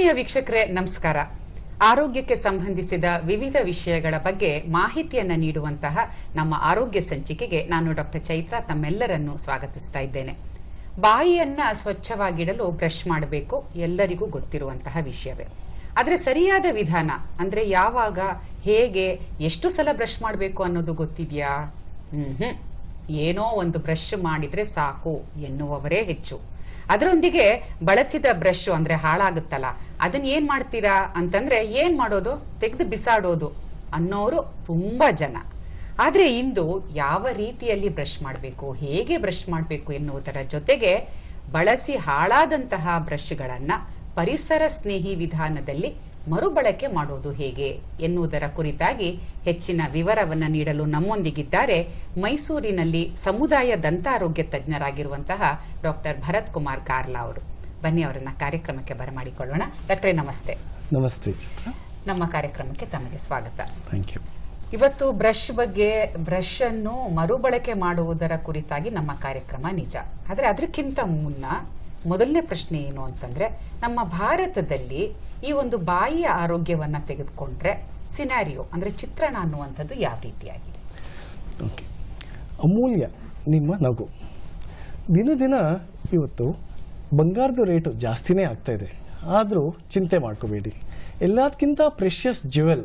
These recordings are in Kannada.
ಆತ್ಮೀಯ ವೀಕ್ಷಕರೇ, ನಮಸ್ಕಾರ. ಆರೋಗ್ಯಕ್ಕೆ ಸಂಬಂಧಿಸಿದ ವಿವಿಧ ವಿಷಯಗಳ ಬಗ್ಗೆ ಮಾಹಿತಿಯನ್ನು ನೀಡುವಂತಹ ನಮ್ಮ ಆರೋಗ್ಯ ಸಂಚಿಕೆಗೆ ನಾನು ಡಾಕ್ಟರ್ ಚೈತ್ರ ತಮ್ಮೆಲ್ಲರನ್ನು ಸ್ವಾಗತಿಸ್ತಾ ಇದ್ದೇನೆ. ಬಾಯಿಯನ್ನ ಸ್ವಚ್ಛವಾಗಿಡಲು ಬ್ರಷ್ ಮಾಡಬೇಕು, ಎಲ್ಲರಿಗೂ ಗೊತ್ತಿರುವಂತಹ ವಿಷಯವೇ. ಆದರೆ ಸರಿಯಾದ ವಿಧಾನ, ಅಂದ್ರೆ ಯಾವಾಗ, ಹೇಗೆ, ಎಷ್ಟು ಸಲ ಬ್ರಷ್ ಮಾಡಬೇಕು ಅನ್ನೋದು ಗೊತ್ತಿದ್ಯಾ? ಹ್ಮ್ ಏನೋ ಒಂದು ಬ್ರಷ್ ಮಾಡಿದ್ರೆ ಸಾಕು ಎನ್ನುವವರೇ ಹೆಚ್ಚು. ಅದರೊಂದಿಗೆ ಬಳಸಿದ ಬ್ರಷ್ ಅಂದ್ರೆ ಹಾಳಾಗುತ್ತಲ್ಲ ಅದನ್ನ ಏನ್ ಮಾಡ್ತೀರಾ ಅಂತಂದ್ರೆ ಏನ್ ಮಾಡೋದು? ತೆಗೆದು ಬಿಸಾಡೋದು ಅನ್ನೋರು ತುಂಬಾ ಜನ. ಆದ್ರೆ ಇಂದು ಯಾವ ರೀತಿಯಲ್ಲಿ ಬ್ರಷ್ ಮಾಡಬೇಕು, ಹೇಗೆ ಬ್ರಷ್ ಮಾಡಬೇಕು ಎನ್ನುವುದರ ಜೊತೆಗೆ ಬಳಸಿ ಹಾಳಾದಂತಹ ಬ್ರಷ್ಗಳನ್ನ ಪರಿಸರ ಸ್ನೇಹಿ ವಿಧಾನದಲ್ಲಿ ಮರುಬಳಕೆ ಮಾಡೋದು ಹೇಗೆ ಎನ್ನುವುದರ ಕುರಿತಾಗಿ ಹೆಚ್ಚಿನ ವಿವರವನ್ನು ನೀಡಲು ನಮ್ಮೊಂದಿಗಿದ್ದಾರೆ ಮೈಸೂರಿನಲ್ಲಿ ಸಮುದಾಯ ದಂತಾರೋಗ್ಯ ತಜ್ಞರಾಗಿರುವಂತಹ ಡಾಕ್ಟರ್ ಭರತ್ ಕುಮಾರ್ ಕಾರ್ಲಾ ಅವರು. ಬನ್ನಿ ಅವರನ್ನ ಕಾರ್ಯಕ್ರಮಕ್ಕೆ ಬರಮಾಡಿಕೊಳ್ಳೋಣ. ಡಾಕ್ಟ್ರೆ ನಮಸ್ತೆ. ನಮಸ್ತೆ ಚಿತ್ರ. ನಮ್ಮ ಕಾರ್ಯಕ್ರಮಕ್ಕೆ ತಮಗೆ ಸ್ವಾಗತ. ಥ್ಯಾಂಕ್ ಯು ಇವತ್ತು ಬ್ರಷ್ ಬಗ್ಗೆ ಬ್ರಷ್ ಅನ್ನು ಮರುಬಳಕೆ ಮಾಡುವುದರ ಕುರಿತಾಗಿ ನಮ್ಮ ಕಾರ್ಯಕ್ರಮ ನಿಜ. ಆದರೆ ಅದಕ್ಕಿಂತ ಮುನ್ನ ಮೊದಲನೇ ಪ್ರಶ್ನೆ ಏನು ಅಂತಂದ್ರೆ ನಮ್ಮ ಭಾರತದಲ್ಲಿ ಈ ಒಂದು ಬಾಯಿಯ ಆರೋಗ್ಯವನ್ನ ತೆಗೆದುಕೊಂಡ್ರೆ ಸಿನಾರಿಯೋ ಅಂದ್ರೆ ಚಿತ್ರಣ ಅನ್ನುವಂಥದ್ದು ಯಾವ ರೀತಿಯಾಗಿದೆ? ಓಕೆ ಅಮೂಲ್ಯ ನಿಮ್ಮ ನಗು. ದಿನ ದಿನ ಇವತ್ತು ಬಂಗಾರದ ರೇಟು ಜಾಸ್ತಿನೇ ಆಗ್ತಾ ಇದೆ. ಆದರೂ ಚಿಂತೆ ಮಾಡ್ಕೋಬೇಡಿ. ಎಲ್ಲದಕ್ಕಿಂತ ಪ್ರೆಷಿಯಸ್ ಜ್ಯುವೆಲ್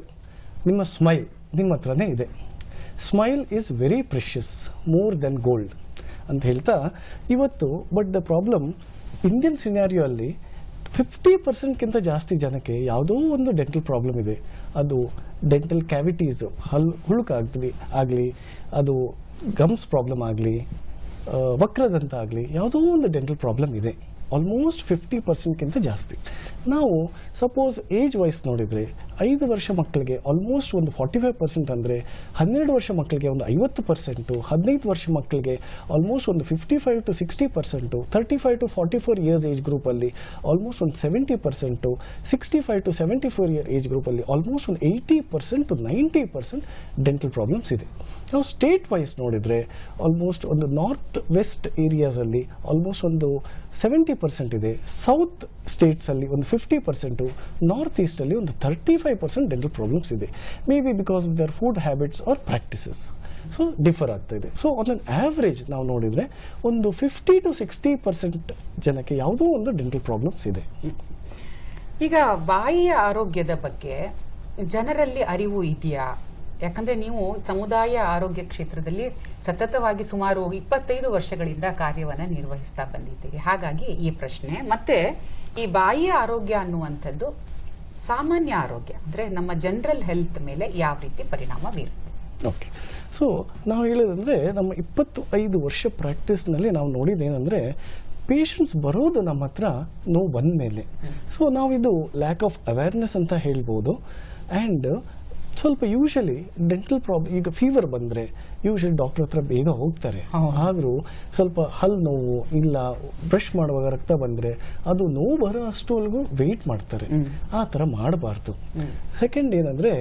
ನಿಮ್ಮ ಸ್ಮೈಲ್ ನಿಮ್ಮ ಹತ್ರನೇ ಇದೆ. Smile is very precious more than gold ಅಂತ ಹೇಳ್ತಾ, ಇವತ್ತು but the problem Indian scenario ಅಲ್ಲಿ ಫಿಫ್ಟಿ ಪರ್ಸೆಂಟ್ಗಿಂತ ಜಾಸ್ತಿ ಜನಕ್ಕೆ ಯಾವುದೋ ಒಂದು ಡೆಂಟಲ್ ಪ್ರಾಬ್ಲಮ್ ಇದೆ. ಅದು ಡೆಂಟಲ್ ಕ್ಯಾವಿಟೀಸು ಹಲ್ ಹುಳುಕಾಗ್ಲಿ ಆಗಲಿ ಅದು ಗಮ್ಸ್ ಪ್ರಾಬ್ಲಮ್ ಆಗಲಿ ವಕ್ರದಂತ ಆಗಲಿ ಯಾವುದೋ ಒಂದು ಡೆಂಟಲ್ ಪ್ರಾಬ್ಲಮ್ ಇದೆ. ಆಲ್ಮೋಸ್ಟ್ ಫಿಫ್ಟಿ ಪರ್ಸೆಂಟ್ಗಿಂತ ಜಾಸ್ತಿ. ನಾವು ಸಪೋಸ್ ಏಜ್ ವೈಸ್ ನೋಡಿದರೆ ಐದು ವರ್ಷ ಮಕ್ಕಳಿಗೆ ಆಲ್ಮೋಸ್ಟ್ ಒಂದು ಫಾರ್ಟಿ ಫೈವ್ ಪರ್ಸೆಂಟ್ ಅಂದರೆ ಹನ್ನೆರಡು ವರ್ಷ ಮಕ್ಕಳಿಗೆ ಒಂದು ಐವತ್ತು ಪರ್ಸೆಂಟು ಹದಿನೈದು ವರ್ಷ ಮಕ್ಕಳಿಗೆ ಆಲ್ಮೋಸ್ಟ್ ಒಂದು fifty five to sixty percent thirty five to forty four years age ಗ್ರೂಪಲ್ಲಿ ಆಲ್ಮೋಸ್ಟ್ ಒಂದು seventy percent sixty five to seventy four year age ಗ್ರೂಪಲ್ಲಿ ಆಲ್ಮೋಸ್ಟ್ ಒಂದು eighty percent to ninety percent dental problems ಇದೆ. ನಾವು ಸ್ಟೇಟ್ ವೈಸ್ ನೋಡಿದರೆ ಆಲ್ಮೋಸ್ಟ್ ಒಂದು ನಾರ್ತ್ ವೆಸ್ಟ್ ಏರಿಯಾಸಲ್ಲಿ ಆಲ್ಮೋಸ್ಟ್ ಒಂದು ಸೆವೆಂಟಿ ಪರ್ಸೆಂಟ್ ಇದೆ. ಸೌತ್ ಸ್ಟೇಟ್ಸಲ್ಲಿ ಒಂದು ಫಿಫ್ಟಿ ಪರ್ಸೆಂಟು ನಾರ್ತ್ ಈಸ್ಟಲ್ಲಿ ಒಂದು thirty five percent dental problems ಇದೆ. Maybe because of their food habits or practices so differ ಆಗ್ತಾ ಇದೆ. ಸೊ ಆನ್ ಆ್ಯಾವ್ರೇಜ್ ನಾವು ನೋಡಿದರೆ ಒಂದು ಫಿಫ್ಟಿ ಟು ಸಿಕ್ಸ್ಟಿ ಪರ್ಸೆಂಟ್ ಜನಕ್ಕೆ ಯಾವುದೋ ಒಂದು ಡೆಂಟಲ್ ಪ್ರಾಬ್ಲಮ್ಸ್ ಇದೆ. ಈಗ ಬಾಯಿಯ ಆರೋಗ್ಯದ ಬಗ್ಗೆ ಜನರಲ್ಲಿ ಅರಿವು ಇದೆಯಾ? ಯಾಕಂದ್ರೆ ನೀವು ಸಮುದಾಯ ಆರೋಗ್ಯ ಕ್ಷೇತ್ರದಲ್ಲಿ ಸತತವಾಗಿ ಸುಮಾರು ಇಪ್ಪತ್ತೈದು ವರ್ಷಗಳಿಂದ ಕಾರ್ಯವನ್ನ ನಿರ್ವಹಿಸ್ತಾ ಬಂದಿದ್ದೀರಿ. ಹಾಗಾಗಿ ಈ ಪ್ರಶ್ನೆ, ಮತ್ತೆ ಈ ಬಾಯಿಯ ಆರೋಗ್ಯ ಅನ್ನುವಂಥದ್ದು ಸಾಮಾನ್ಯ ಆರೋಗ್ಯ, ಅಂದ್ರೆ ನಮ್ಮ ಜನರಲ್ ಹೆಲ್ತ್ ಮೇಲೆ ಯಾವ ರೀತಿ ಪರಿಣಾಮ ಬೀರುತ್ತೆ? ಓಕೆ. ಸೊ ನಾವು ಹೇಳೋದಂದ್ರೆ ನಮ್ಮ ಇಪ್ಪತ್ತು ಐದು ವರ್ಷ ಪ್ರಾಕ್ಟೀಸ್ನಲ್ಲಿ ನಾವು ನೋಡಿದ್ದೇನೆಂದರೆ ಪೇಷಂಟ್ಸ್ ಬರೋದು ನಮ್ಮ ಹತ್ರ ನೋವು ಬಂದ ಮೇಲೆ ಸೊ ಇದು ಲ್ಯಾಕ್ ಆಫ್ ಅವೇರ್ನೆಸ್ ಅಂತ ಹೇಳ್ಬೋದು. ಆ್ಯಂಡ್ ಸ್ವಲ್ಪ ಯೂಶಲಿ ಡೆಂಟಲ್ ಪ್ರಾಬ್ಲಮ್ ಈಗ ಫೀವರ್ ಬಂದರೆ ಯೂಶಲಿ ಡಾಕ್ಟರ್ ಹತ್ರ ಬೇಗ ಹೋಗ್ತಾರೆ. ಆದರೂ ಸ್ವಲ್ಪ ಹಲ್ಲು ನೋವು ಇಲ್ಲ ಬ್ರಷ್ ಮಾಡುವಾಗ ರಕ್ತ ಬಂದರೆ ಅದು ನೋವು ಬರೋ ಅಷ್ಟುವರೆಗೂ ವೆಯ್ಟ್ ಮಾಡ್ತಾರೆ. ಆ ಥರ ಮಾಡಬಾರ್ದು. ಸೆಕೆಂಡ್ ಏನಂದರೆ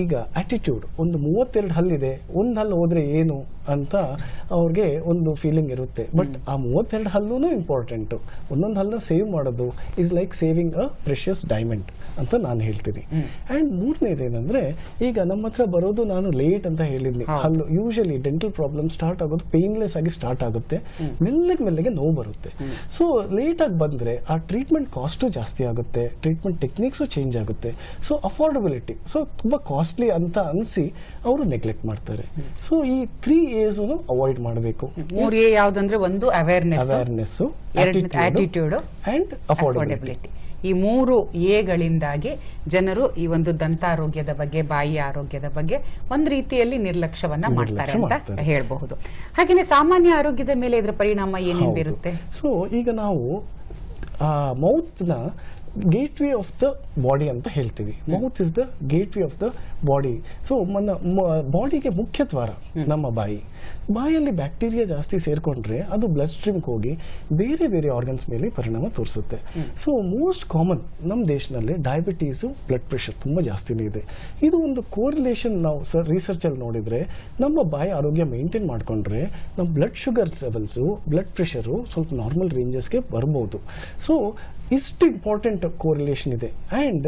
ಈಗ ಆಟಿಟ್ಯೂಡ್ ಒಂದು ಮೂವತ್ತೆರಡು ಹಲ್ಲಿದೆ ಒಂದು ಹಲ್ಲು ಹೋದ್ರೆ ಏನು ಅಂತ ಅವ್ರಿಗೆ ಒಂದು ಫೀಲಿಂಗ್ ಇರುತ್ತೆ. ಬಟ್ ಆ ಮೂವತ್ತೆರಡು ಹಲ್ಲೂ ಇಂಪಾರ್ಟೆಂಟು ಒಂದೊಂದು ಹಲ್ಲನ್ನ ಸೇವ್ ಮಾಡೋದು is like saving a precious diamond ಅಂತ ನಾನು ಹೇಳ್ತೀನಿ. ಆ್ಯಂಡ್ ಏನಂದ್ರೆ ಈಗ ನಮ್ಮ ಹತ್ರ ಬರೋದು ನಾನು ಲೇಟ್ ಅಂತ ಹೇಳಿದ್ನಿ. ಹಲ್ಲು ಯೂಶಲಿ ಡೆಂಟಲ್ ಪ್ರಾಬ್ಲಮ್ ಸ್ಟಾರ್ಟ್ ಆಗೋದು ಪೇನ್ಲೆಸ್ ಆಗಿ ಸ್ಟಾರ್ಟ್ ಆಗುತ್ತೆ. ಮೆಲ್ಲಗೆ ಮೆಲ್ಲಗೆ ನೋವು ಬರುತ್ತೆ. ಸೊ ಲೇಟ್ ಆಗಿ ಬಂದ್ರೆ ಆ ಟ್ರೀಟ್ಮೆಂಟ್ ಕಾಸ್ಟು ಜಾಸ್ತಿ ಆಗುತ್ತೆ. ಟ್ರೀಟ್ಮೆಂಟ್ ಟೆಕ್ನಿಕ್ಸು ಚೇಂಜ್ ಆಗುತ್ತೆ. ಸೊ ಅಫೋರ್ಡಬಿಲಿಟಿ ಸೊ ತುಂಬಾ ಕಾಸ್ಟ್ಲಿ ಅಂತ ಅನಿಸಿ ಅವರು ನೆಗ್ಲೆಕ್ಟ್ ಮಾಡ್ತಾರೆ. ಸೊ ಈ ತ್ರೀ ಏಸ್ ಅವಾಯ್ಡ್ ಮಾಡಬೇಕು. ಮೂರು ಯಾವ್ದಂದ್ರೆ ಒಂದು awareness awareness attitude and affordability ಈ ಮೂರು ಎಗಳಿಂದಾಗಿ ಜನರು ಈ ಒಂದು ದಂತಾರೋಗ್ಯದ ಬಗ್ಗೆ ಬಾಯಿ ಆರೋಗ್ಯದ ಬಗ್ಗೆ ಒಂದ್ ರೀತಿಯಲ್ಲಿ ನಿರ್ಲಕ್ಷ್ಯವನ್ನ ಮಾಡ್ತಾರೆ ಅಂತ ಹೇಳಬಹುದು. ಹಾಗೇನೆ ಸಾಮಾನ್ಯ ಆರೋಗ್ಯದ ಮೇಲೆ ಇದರ ಪರಿಣಾಮ ಏನೇನು ಬೀರುತ್ತೆ? ಸೊ ಈಗ ನಾವು ಮೌತ್ ಮೌತ್ನ gateway of the body ಅಂತ ಹೇಳ್ತೀವಿ. Mouth is the gateway of the body so ಬಾಡಿಗೆ ಮುಖ್ಯ ದ್ವಾರ ನಮ್ಮ ಬಾಯಿ. ಬಾಯಲ್ಲಿ ಬ್ಯಾಕ್ಟೀರಿಯಾ ಜಾಸ್ತಿ ಸೇರ್ಕೊಂಡ್ರೆ ಅದು ಬ್ಲಡ್ ಸ್ಟ್ರೀಮ್ಗೆ ಹೋಗಿ ಬೇರೆ ಬೇರೆ ಆರ್ಗನ್ಸ್ ಮೇಲೆ ಪರಿಣಾಮ ತೋರಿಸುತ್ತೆ. ಸೊ ಮೋಸ್ಟ್ ಕಾಮನ್ ನಮ್ಮ ದೇಶದಲ್ಲಿ ಡಯಾಬಿಟೀಸು ಬ್ಲಡ್ ಪ್ರೆಷರ್ ತುಂಬ ಜಾಸ್ತಿನೇ ಇದೆ. ಇದು ಒಂದು ಕೋರಿಲೇಷನ್ ನಾವು ಸರ್ ರಿಸರ್ಚಲ್ಲಿ ನೋಡಿದರೆ ನಮ್ಮ ಬಾಯಿ ಆರೋಗ್ಯ ಮೇಂಟೈನ್ ಮಾಡಿಕೊಂಡ್ರೆ ನಮ್ಮ blood sugar levels blood pressure ಸ್ವಲ್ಪ ನಾರ್ಮಲ್ ರೇಂಜಸ್ಗೆ ಬರ್ಬೋದು. ಸೊ ಇಷ್ಟು ಇಂಪಾರ್ಟೆಂಟ್ ಕೋರಿಲೇಷನ್ ಇದೆ. ಆ್ಯಂಡ್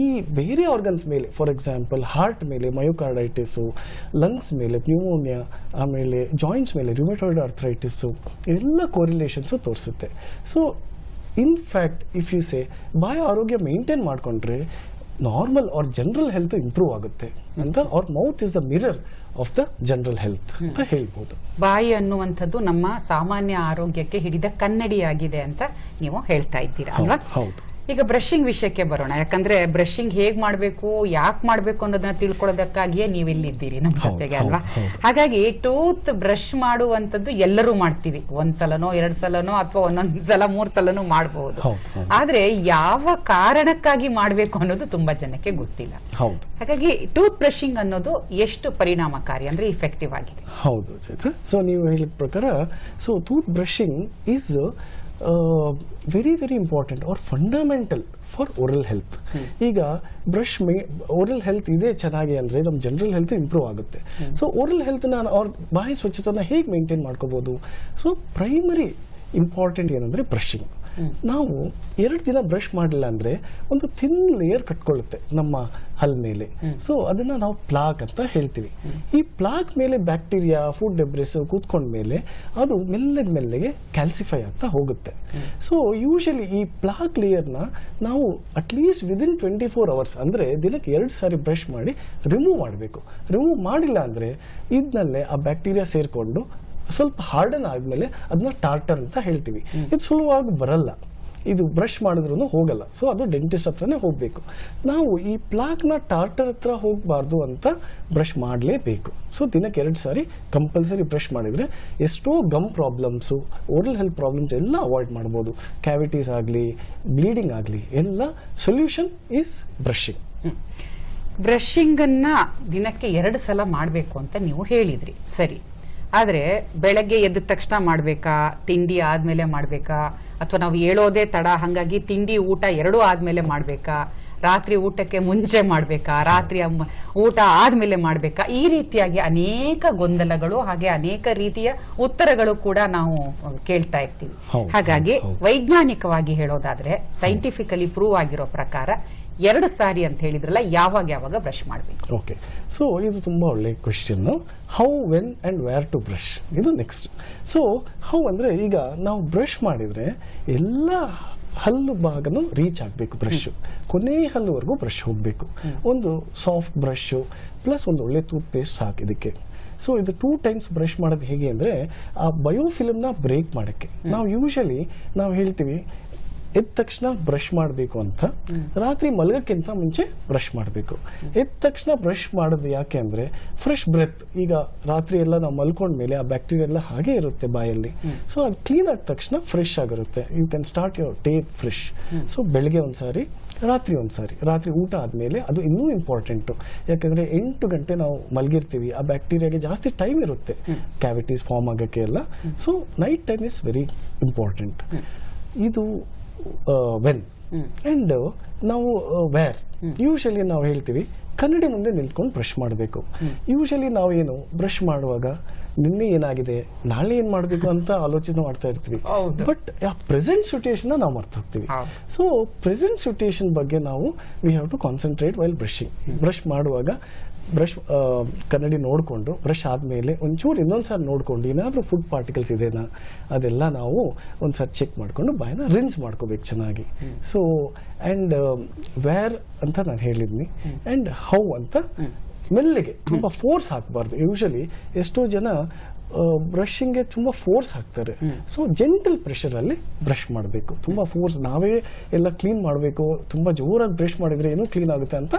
ಈ ಬೇರೆ ಆರ್ಗನ್ಸ್ ಮೇಲೆ ಫಾರ್ ಎಕ್ಸಾಂಪಲ್ ಹಾರ್ಟ್ ಮೇಲೆ ಮಯೋಕಾರ್ಡೈಟಿಸು ಲಂಗ್ಸ್ ಮೇಲೆ ನ್ಯೂಮೋನಿಯಾ ಆಮೇಲೆ ಜಾಯಿಂಟ್ಸ್ ಮೇಲೆ ರಿಮೆಟಾಯ್ಡ್ ಆರ್ಥರೈಟಿಸು ಎಲ್ಲ ಕೋರಿಲೇಷನ್ಸು ತೋರಿಸುತ್ತೆ. So in fact if you say ಬಾಯ ಆರೋಗ್ಯ ಮೇಂಟೈನ್ ಮಾಡಿಕೊಂಡ್ರೆ normal or general health improve ಆಗುತ್ತೆ ಅಂತ ಅವ್ರ mouth is the mirror of the general health ಅಂತ ಹೇಳ್ಬೋದು. ಬಾಯಿ ಅನ್ನುವಂಥದ್ದು ನಮ್ಮ ಸಾಮಾನ್ಯ ಆರೋಗ್ಯಕ್ಕೆ ಹಿಡಿದ ಕನ್ನಡಿಯಾಗಿದೆ ಅಂತ ನೀವು ಹೇಳ್ತಾ ಇದ್ದೀರಾ ಅಲ್ವಾ? ಹೌದು. ಈಗ ಬ್ರಷಿಂಗ್ ವಿಷಯಕ್ಕೆ ಬರೋಣ. ಯಾಕಂದ್ರೆ ಬ್ರಷಿಂಗ್ ಹೇಗ್ ಮಾಡ್ಬೇಕು ಯಾಕೆ ಮಾಡ್ಬೇಕು ಅನ್ನೋದನ್ನ ತಿಳ್ಕೊಳ್ಳೋದಕ್ಕಾಗಿಯೇ ನೀವು ಇಲ್ಲಿದ್ದೀರಿ ನಮ್ಮ ಜೊತೆಗೆ ಅಲ್ವಾ? ಹಾಗಾಗಿ ಟೂತ್ ಬ್ರಷ್ ಮಾಡುವಂತದ್ದು ಎಲ್ಲರೂ ಮಾಡ್ತೀವಿ. ಒಂದ್ ಸಲನೋ ಎರಡ್ ಸಲನೋ ಅಥವಾ ಒಂದೊಂದ್ ಸಲ ಮೂರ್ ಸಲನೂ ಮಾಡಬಹುದು ಹೌದು, ಹೌದು. ಆದ್ರೆ ಯಾವ ಕಾರಣಕ್ಕಾಗಿ ಮಾಡ್ಬೇಕು ಅನ್ನೋದು ತುಂಬಾ ಜನಕ್ಕೆ ಗೊತ್ತಿಲ್ಲ. ಹೌದು. ಹಾಗಾಗಿ ಟೂತ್ ಬ್ರಷಿಂಗ್ ಅನ್ನೋದು ಎಷ್ಟು ಪರಿಣಾಮಕಾರಿ ಅಂದ್ರೆ ಇಫೆಕ್ಟಿವ್ ಆಗಿದೆ. ಹೌದು ಚೈತ್ರ. ಸೊ ನೀವು ಹೇಳಿದ ಪ್ರಕಾರ so tooth brushing is very very important are fundamental for oral health ಈಗ ಬ್ರಷ್ ಮೇ ಓರಲ್ ಹೆಲ್ತ್ ಇದೇ ಚೆನ್ನಾಗಿ ಅಂದರೆ ನಮ್ಮ ಜನರಲ್ ಹೆಲ್ತ್ ಇಂಪ್ರೂವ್ ಆಗುತ್ತೆ. ಸೊ ಓರಲ್ ಹೆಲ್ತ್ನ ಅವ್ರ ಬಾಯಿ ಸ್ವಚ್ಛತೆಯನ್ನು ಹೇಗೆ ಮೇಂಟೈನ್ ಮಾಡ್ಕೋಬೋದು? ಸೊ ಪ್ರೈಮರಿ ಇಂಪಾರ್ಟೆಂಟ್ ಏನಂದರೆ ಬ್ರಷಿಂಗ್ ನಾವು ಎರಡು ದಿನ ಬ್ರಷ್ ಮಾಡಲಿಲ್ಲ ಅಂದರೆ ಒಂದು ಥಿನ್ ಲೇಯರ್ ಕಟ್ಕೊಳ್ಳುತ್ತೆ ನಮ್ಮ ಹಲ್ ಮೇಲೆ. ಸೊ ಅದನ್ನು ನಾವು ಪ್ಲಾಕ್ ಅಂತ ಹೇಳ್ತೀವಿ. ಈ ಪ್ಲಾಕ್ ಮೇಲೆ ಬ್ಯಾಕ್ಟೀರಿಯಾ ಫುಡ್ ಡೆಬ್ರಿಸ್ ಕೂತ್ಕೊಂಡ ಮೇಲೆ ಅದು ಮೆಲ್ಲೆ ಮೆಲ್ಲಗೆ ಕ್ಯಾಲ್ಸಿಫೈ ಆಗ್ತಾ ಹೋಗುತ್ತೆ. ಸೊ ಯೂಶಲಿ ಈ ಪ್ಲಾಕ್ ಲೇಯರ್ನ ನಾವು at least within twenty four hours ಅಂದರೆ ದಿನಕ್ಕೆ ಎರಡು ಸಾರಿ ಬ್ರಷ್ ಮಾಡಿ ರಿಮೂವ್ ಮಾಡಬೇಕು. ರಿಮೂವ್ ಮಾಡಿಲ್ಲ ಅಂದರೆ ಇದನ್ನಲ್ಲೇ ಆ ಬ್ಯಾಕ್ಟೀರಿಯಾ ಸೇರ್ಕೊಂಡು ಸ್ವಲ್ಪ ಹಾರ್ಡನ್ ಆದ್ಮೇಲೆ ಅದನ್ನ ಟಾರ್ಟರ್ ಅಂತ ಹೇಳ್ತೀವಿ. ಇದು ಸುಲಭವಾಗಿ ಬರಲ್ಲ. ಇದು ಬ್ರಷ್ ಮಾಡಿದ್ರು ಹೋಗಲ್ಲ. ಸೊ ಅದು ಡೆಂಟಿಸ್ಟ್ ಹತ್ರನೇ ಹೋಗಬೇಕು. ನಾವು ಈ ಪ್ಲಾಕ್ನ ಟಾರ್ಟರ್ ಹತ್ರ ಹೋಗಬಾರ್ದು ಅಂತ ಬ್ರಷ್ ಮಾಡಲೇಬೇಕು. ಸೊ ದಿನಕ್ಕೆ ಎರಡು ಸಾರಿ ಕಂಪಲ್ಸರಿ ಬ್ರಷ್ ಮಾಡಿದ್ರೆ ಎಷ್ಟೋ gum problems oral health problems ಎಲ್ಲ ಅವಾಯ್ಡ್ ಮಾಡ್ಬೋದು. ಕ್ಯಾವಿಟೀಸ್ ಆಗಲಿ ಬ್ಲೀಡಿಂಗ್ ಆಗಲಿ, ಎಲ್ಲ ಸೊಲ್ಯೂಷನ್ ಇಸ್ ಬ್ರಷಿಂಗ್ ಬ್ರಷಿಂಗ್ ಅನ್ನ ದಿನಕ್ಕೆ ಎರಡು ಸಲ ಮಾಡಬೇಕು ಅಂತ ನೀವು ಹೇಳಿದ್ರಿ. ಸರಿ. ಆದ್ರೆ ಬೆಳಗ್ಗೆ ಎದ್ದ ತಕ್ಷಣ ಮಾಡ್ಬೇಕಾ? ತಿಂಡಿ ಆದ್ಮೇಲೆ ಮಾಡ್ಬೇಕಾ? ಅಥವಾ ನಾವು ಹೇಳೋದೇ ತಡ, ಹಂಗಾಗಿ ತಿಂಡಿ ಊಟ ಎರಡೂ ಆದ್ಮೇಲೆ ಮಾಡ್ಬೇಕಾ? ರಾತ್ರಿ ಊಟಕ್ಕೆ ಮುಂಚೆ ಮಾಡಬೇಕಾ? ರಾತ್ರಿ ಊಟ ಆದ್ಮೇಲೆ ಮಾಡಬೇಕಾ? ಈ ರೀತಿಯಾಗಿ ಅನೇಕ ಗೊಂದಲಗಳು ಹಾಗೆ ಅನೇಕ ರೀತಿಯ ಉತ್ತರಗಳು ಕೂಡ ನಾವು ಕೇಳ್ತಾ ಇರ್ತೀವಿ. ಹಾಗಾಗಿ ವೈಜ್ಞಾನಿಕವಾಗಿ ಹೇಳೋದಾದ್ರೆ ಸೈಂಟಿಫಿಕಲಿ ಪ್ರೂವ್ ಆಗಿರೋ ಪ್ರಕಾರ ಎರಡು ಸಾರಿ ಅಂತ ಹೇಳಿದ್ರಲ್ಲ ಯಾವಾಗ ಯಾವಾಗ ಬ್ರಷ್ ಮಾಡಬೇಕು? ಓಕೆ ಸೊ ಇದು ತುಂಬ ಒಳ್ಳೆ question how when and where to brush ಇದು ನೆಕ್ಸ್ಟ್ ಸೊ ಹೌ ಅಂದ್ರೆ ಈಗ ನಾವು ಬ್ರಷ್ ಮಾಡಿದ್ರೆ ಎಲ್ಲ ಹಲ್ಲು ಭಾಗನೂ ರೀಚ್ ಆಗಬೇಕು ಬ್ರಷ್ ಕೊನೆ ಹಲ್ಲುವರೆಗೂ ಬ್ರಷ್ ಹೋಗಬೇಕು. ಒಂದು ಸಾಫ್ಟ್ ಬ್ರಷ್ಷು ಪ್ಲಸ್ ಒಂದು ಒಳ್ಳೆ ಟೂತ್ ಪೇಸ್ಟ್ ಸಾಕು ಇದಕ್ಕೆ. ಸೊ ಇದು ಟೂ ಟೈಮ್ಸ್ ಬ್ರಷ್ ಮಾಡೋದು ಹೇಗೆ ಅಂದರೆ ಆ ಬಯೋಫಿಲಮ್ನ ಬ್ರೇಕ್ ಮಾಡೋಕ್ಕೆ. ನಾವು ಯೂಶಲಿ ನಾವು ಹೇಳ್ತೀವಿ ಎದ್ದ ತಕ್ಷಣ ಬ್ರಷ್ ಮಾಡಬೇಕು ಅಂತ. ರಾತ್ರಿ ಮಲಗಕ್ಕಿಂತ ಮುಂಚೆ ಬ್ರಷ್ ಮಾಡಬೇಕು. ಎದ್ದ ತಕ್ಷಣ ಬ್ರಷ್ ಮಾಡೋದು ಯಾಕೆ ಅಂದರೆ ಫ್ರೆಶ್ ಬ್ರೆತ್ ಈಗ ರಾತ್ರಿ ಎಲ್ಲ ನಾವು ಮಲ್ಕೊಂಡ್ಮೇಲೆ ಆ ಬ್ಯಾಕ್ಟೀರಿಯಾ ಎಲ್ಲ ಹಾಗೆ ಇರುತ್ತೆ ಬಾಯಲ್ಲಿ. ಸೊ ಅದು ಕ್ಲೀನ್ ಆದ ತಕ್ಷಣ ಫ್ರೆಶ್ ಆಗಿರುತ್ತೆ. You can start your day fresh so ಬೆಳಗ್ಗೆ ಒಂದ್ಸಾರಿ ರಾತ್ರಿ ಒಂದ್ಸಾರಿ. ರಾತ್ರಿ ಊಟ ಆದ್ಮೇಲೆ ಅದು ಇನ್ನೂ ಇಂಪಾರ್ಟೆಂಟು ಯಾಕಂದ್ರೆ ಎಂಟು ಗಂಟೆ ನಾವು ಮಲಗಿರ್ತೀವಿ ಆ ಬ್ಯಾಕ್ಟೀರಿಯಾಗೆ ಜಾಸ್ತಿ ಟೈಮ್ ಇರುತ್ತೆ. ಕ್ಯಾವಿಟೀಸ್ ಫಾರ್ಮ್ ಆಗೋಕ್ಕೆ ಎಲ್ಲ. So night time is very important ಇದು ವೆನ್ ಅಂಡ್ ನಾವು ವೇರ್ ಯೂಶಲಿ ನಾವು ಹೇಳ್ತೀವಿ ಕನ್ನಡಿ ಮುಂದೆ ನಿಂತ್ಕೊಂಡು ಬ್ರಷ್ ಮಾಡಬೇಕು. ಯೂಶಲಿ ನಾವೇನು ಬ್ರಷ್ ಮಾಡುವಾಗ ನಿನ್ನೆ ಏನಾಗಿದೆ ನಾಳೆ ಏನ್ ಮಾಡಬೇಕು ಅಂತ ಆಲೋಚನೆ ಮಾಡ್ತಾ ಇರ್ತೀವಿ. ಬಟ್ ಆ ಪ್ರೆಸೆಂಟ್ ಸಿಚುಯೇಷನ್ ನಾವು ಮರ್ತು ಹೋಗ್ತೀವಿ. ಸೊ ಪ್ರೆಸೆಂಟ್ ಸಿಚುಯೇಷನ್ ಬಗ್ಗೆ ನಾವು we have to concentrate while brushing brush ಮಾಡುವಾಗ ಬ್ರಷ್ ಕನ್ನಡಿ ನೋಡಿಕೊಂಡು ಬ್ರಷ್ ಆದಮೇಲೆ ಒಂಚೂರು ಇನ್ನೊಂದ್ಸಾರಿ ನೋಡಿಕೊಂಡು ಏನಾದರೂ ಫುಡ್ ಪಾರ್ಟಿಕಲ್ಸ್ ಇದೆಯಾ ಅದೆಲ್ಲ ನಾವು ಒಂದ್ಸಾರಿ ಚೆಕ್ ಮಾಡಿಕೊಂಡು ಬಾಯನ್ನ ರಿನ್ಸ್ ಮಾಡ್ಕೋಬೇಕು ಚೆನ್ನಾಗಿ. ಸೊ ಆ್ಯಂಡ್ ವೇರ್ ಅಂತ ನಾನು ಹೇಳಿದ್ನಿ. ಆ್ಯಂಡ್ ಹೌ ಅಂತ ಮೆಲ್ಲಿಗೆ ತುಂಬ ಫೋರ್ಸ್ ಹಾಕಬಾರ್ದು. ಯೂಶಲಿ ಎಷ್ಟೋ ಜನ ಬ್ರಷಿಂಗ್ಗೆ ತುಂಬ ಫೋರ್ಸ್ ಹಾಕ್ತಾರೆ. ಸೊ ಜೆಂಟಲ್ ಪ್ರೆಷರಲ್ಲಿ ಬ್ರಷ್ ಮಾಡಬೇಕು. ತುಂಬ ಫೋರ್ಸ್ ನಾವೇ ಎಲ್ಲ ಕ್ಲೀನ್ ಮಾಡಬೇಕು. ತುಂಬ ಜೋರಾಗಿ ಬ್ರಷ್ ಮಾಡಿದ್ರೆ ಏನೂ ಕ್ಲೀನ್ ಆಗುತ್ತೆ ಅಂತ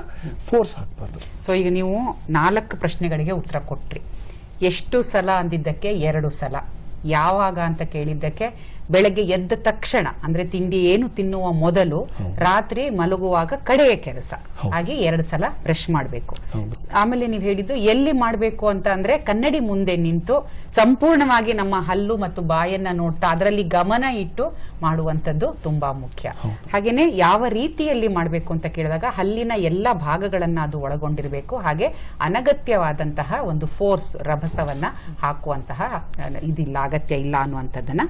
ಫೋರ್ಸ್ ಹಾಕಬಾರ್ದು. ಸೊ ಈಗ ನೀವು ನಾಲ್ಕು ಪ್ರಶ್ನೆಗಳಿಗೆ ಉತ್ತರ ಕೊಟ್ರಿ. ಎಷ್ಟು ಸಲ ಅಂದಿದ್ದಕ್ಕೆ ಎರಡು ಸಲ. ಯಾವಾಗ ಅಂತ ಕೇಳಿದ್ದಕ್ಕೆ ಬೆಳಗ್ಗೆ ಎದ್ದ ತಕ್ಷಣ ಅಂದ್ರೆ ತಿಂಡಿ ಏನು ತಿನ್ನುವ ಮೊದಲು ರಾತ್ರಿ ಮಲಗುವಾಗ ಕಡೆಯ ಕೆಲಸ. ಹಾಗೆ ಎರಡು ಸಲ ಬ್ರಷ್ ಮಾಡಬೇಕು. ಆಮೇಲೆ ನೀವು ಹೇಳಿದ್ದು ಎಲ್ಲಿ ಮಾಡಬೇಕು ಅಂತ ಅಂದ್ರೆ ಕನ್ನಡಿ ಮುಂದೆ ನಿಂತು ಸಂಪೂರ್ಣವಾಗಿ ನಮ್ಮ ಹಲ್ಲು ಮತ್ತು ಬಾಯನ್ನ ನೋಡ್ತಾ ಅದರಲ್ಲಿ ಗಮನ ಇಟ್ಟು ಮಾಡುವಂತದ್ದು ತುಂಬಾ ಮುಖ್ಯ. ಹಾಗೇನೆ ಯಾವ ರೀತಿಯಲ್ಲಿ ಮಾಡಬೇಕು ಅಂತ ಕೇಳಿದಾಗ ಹಲ್ಲಿನ ಎಲ್ಲ ಭಾಗಗಳನ್ನ ಅದು ಒಳಗೊಂಡಿರಬೇಕು. ಹಾಗೆ ಅನಗತ್ಯವಾದಂತಹ ಒಂದು ಫೋರ್ಸ್ ರಭಸವನ್ನ ಹಾಕುವಂತಹ ಇದಿಲ್ಲ ಅಗತ್ಯ ಇಲ್ಲ ಅನ್ನುವಂಥದ್ದನ್ನ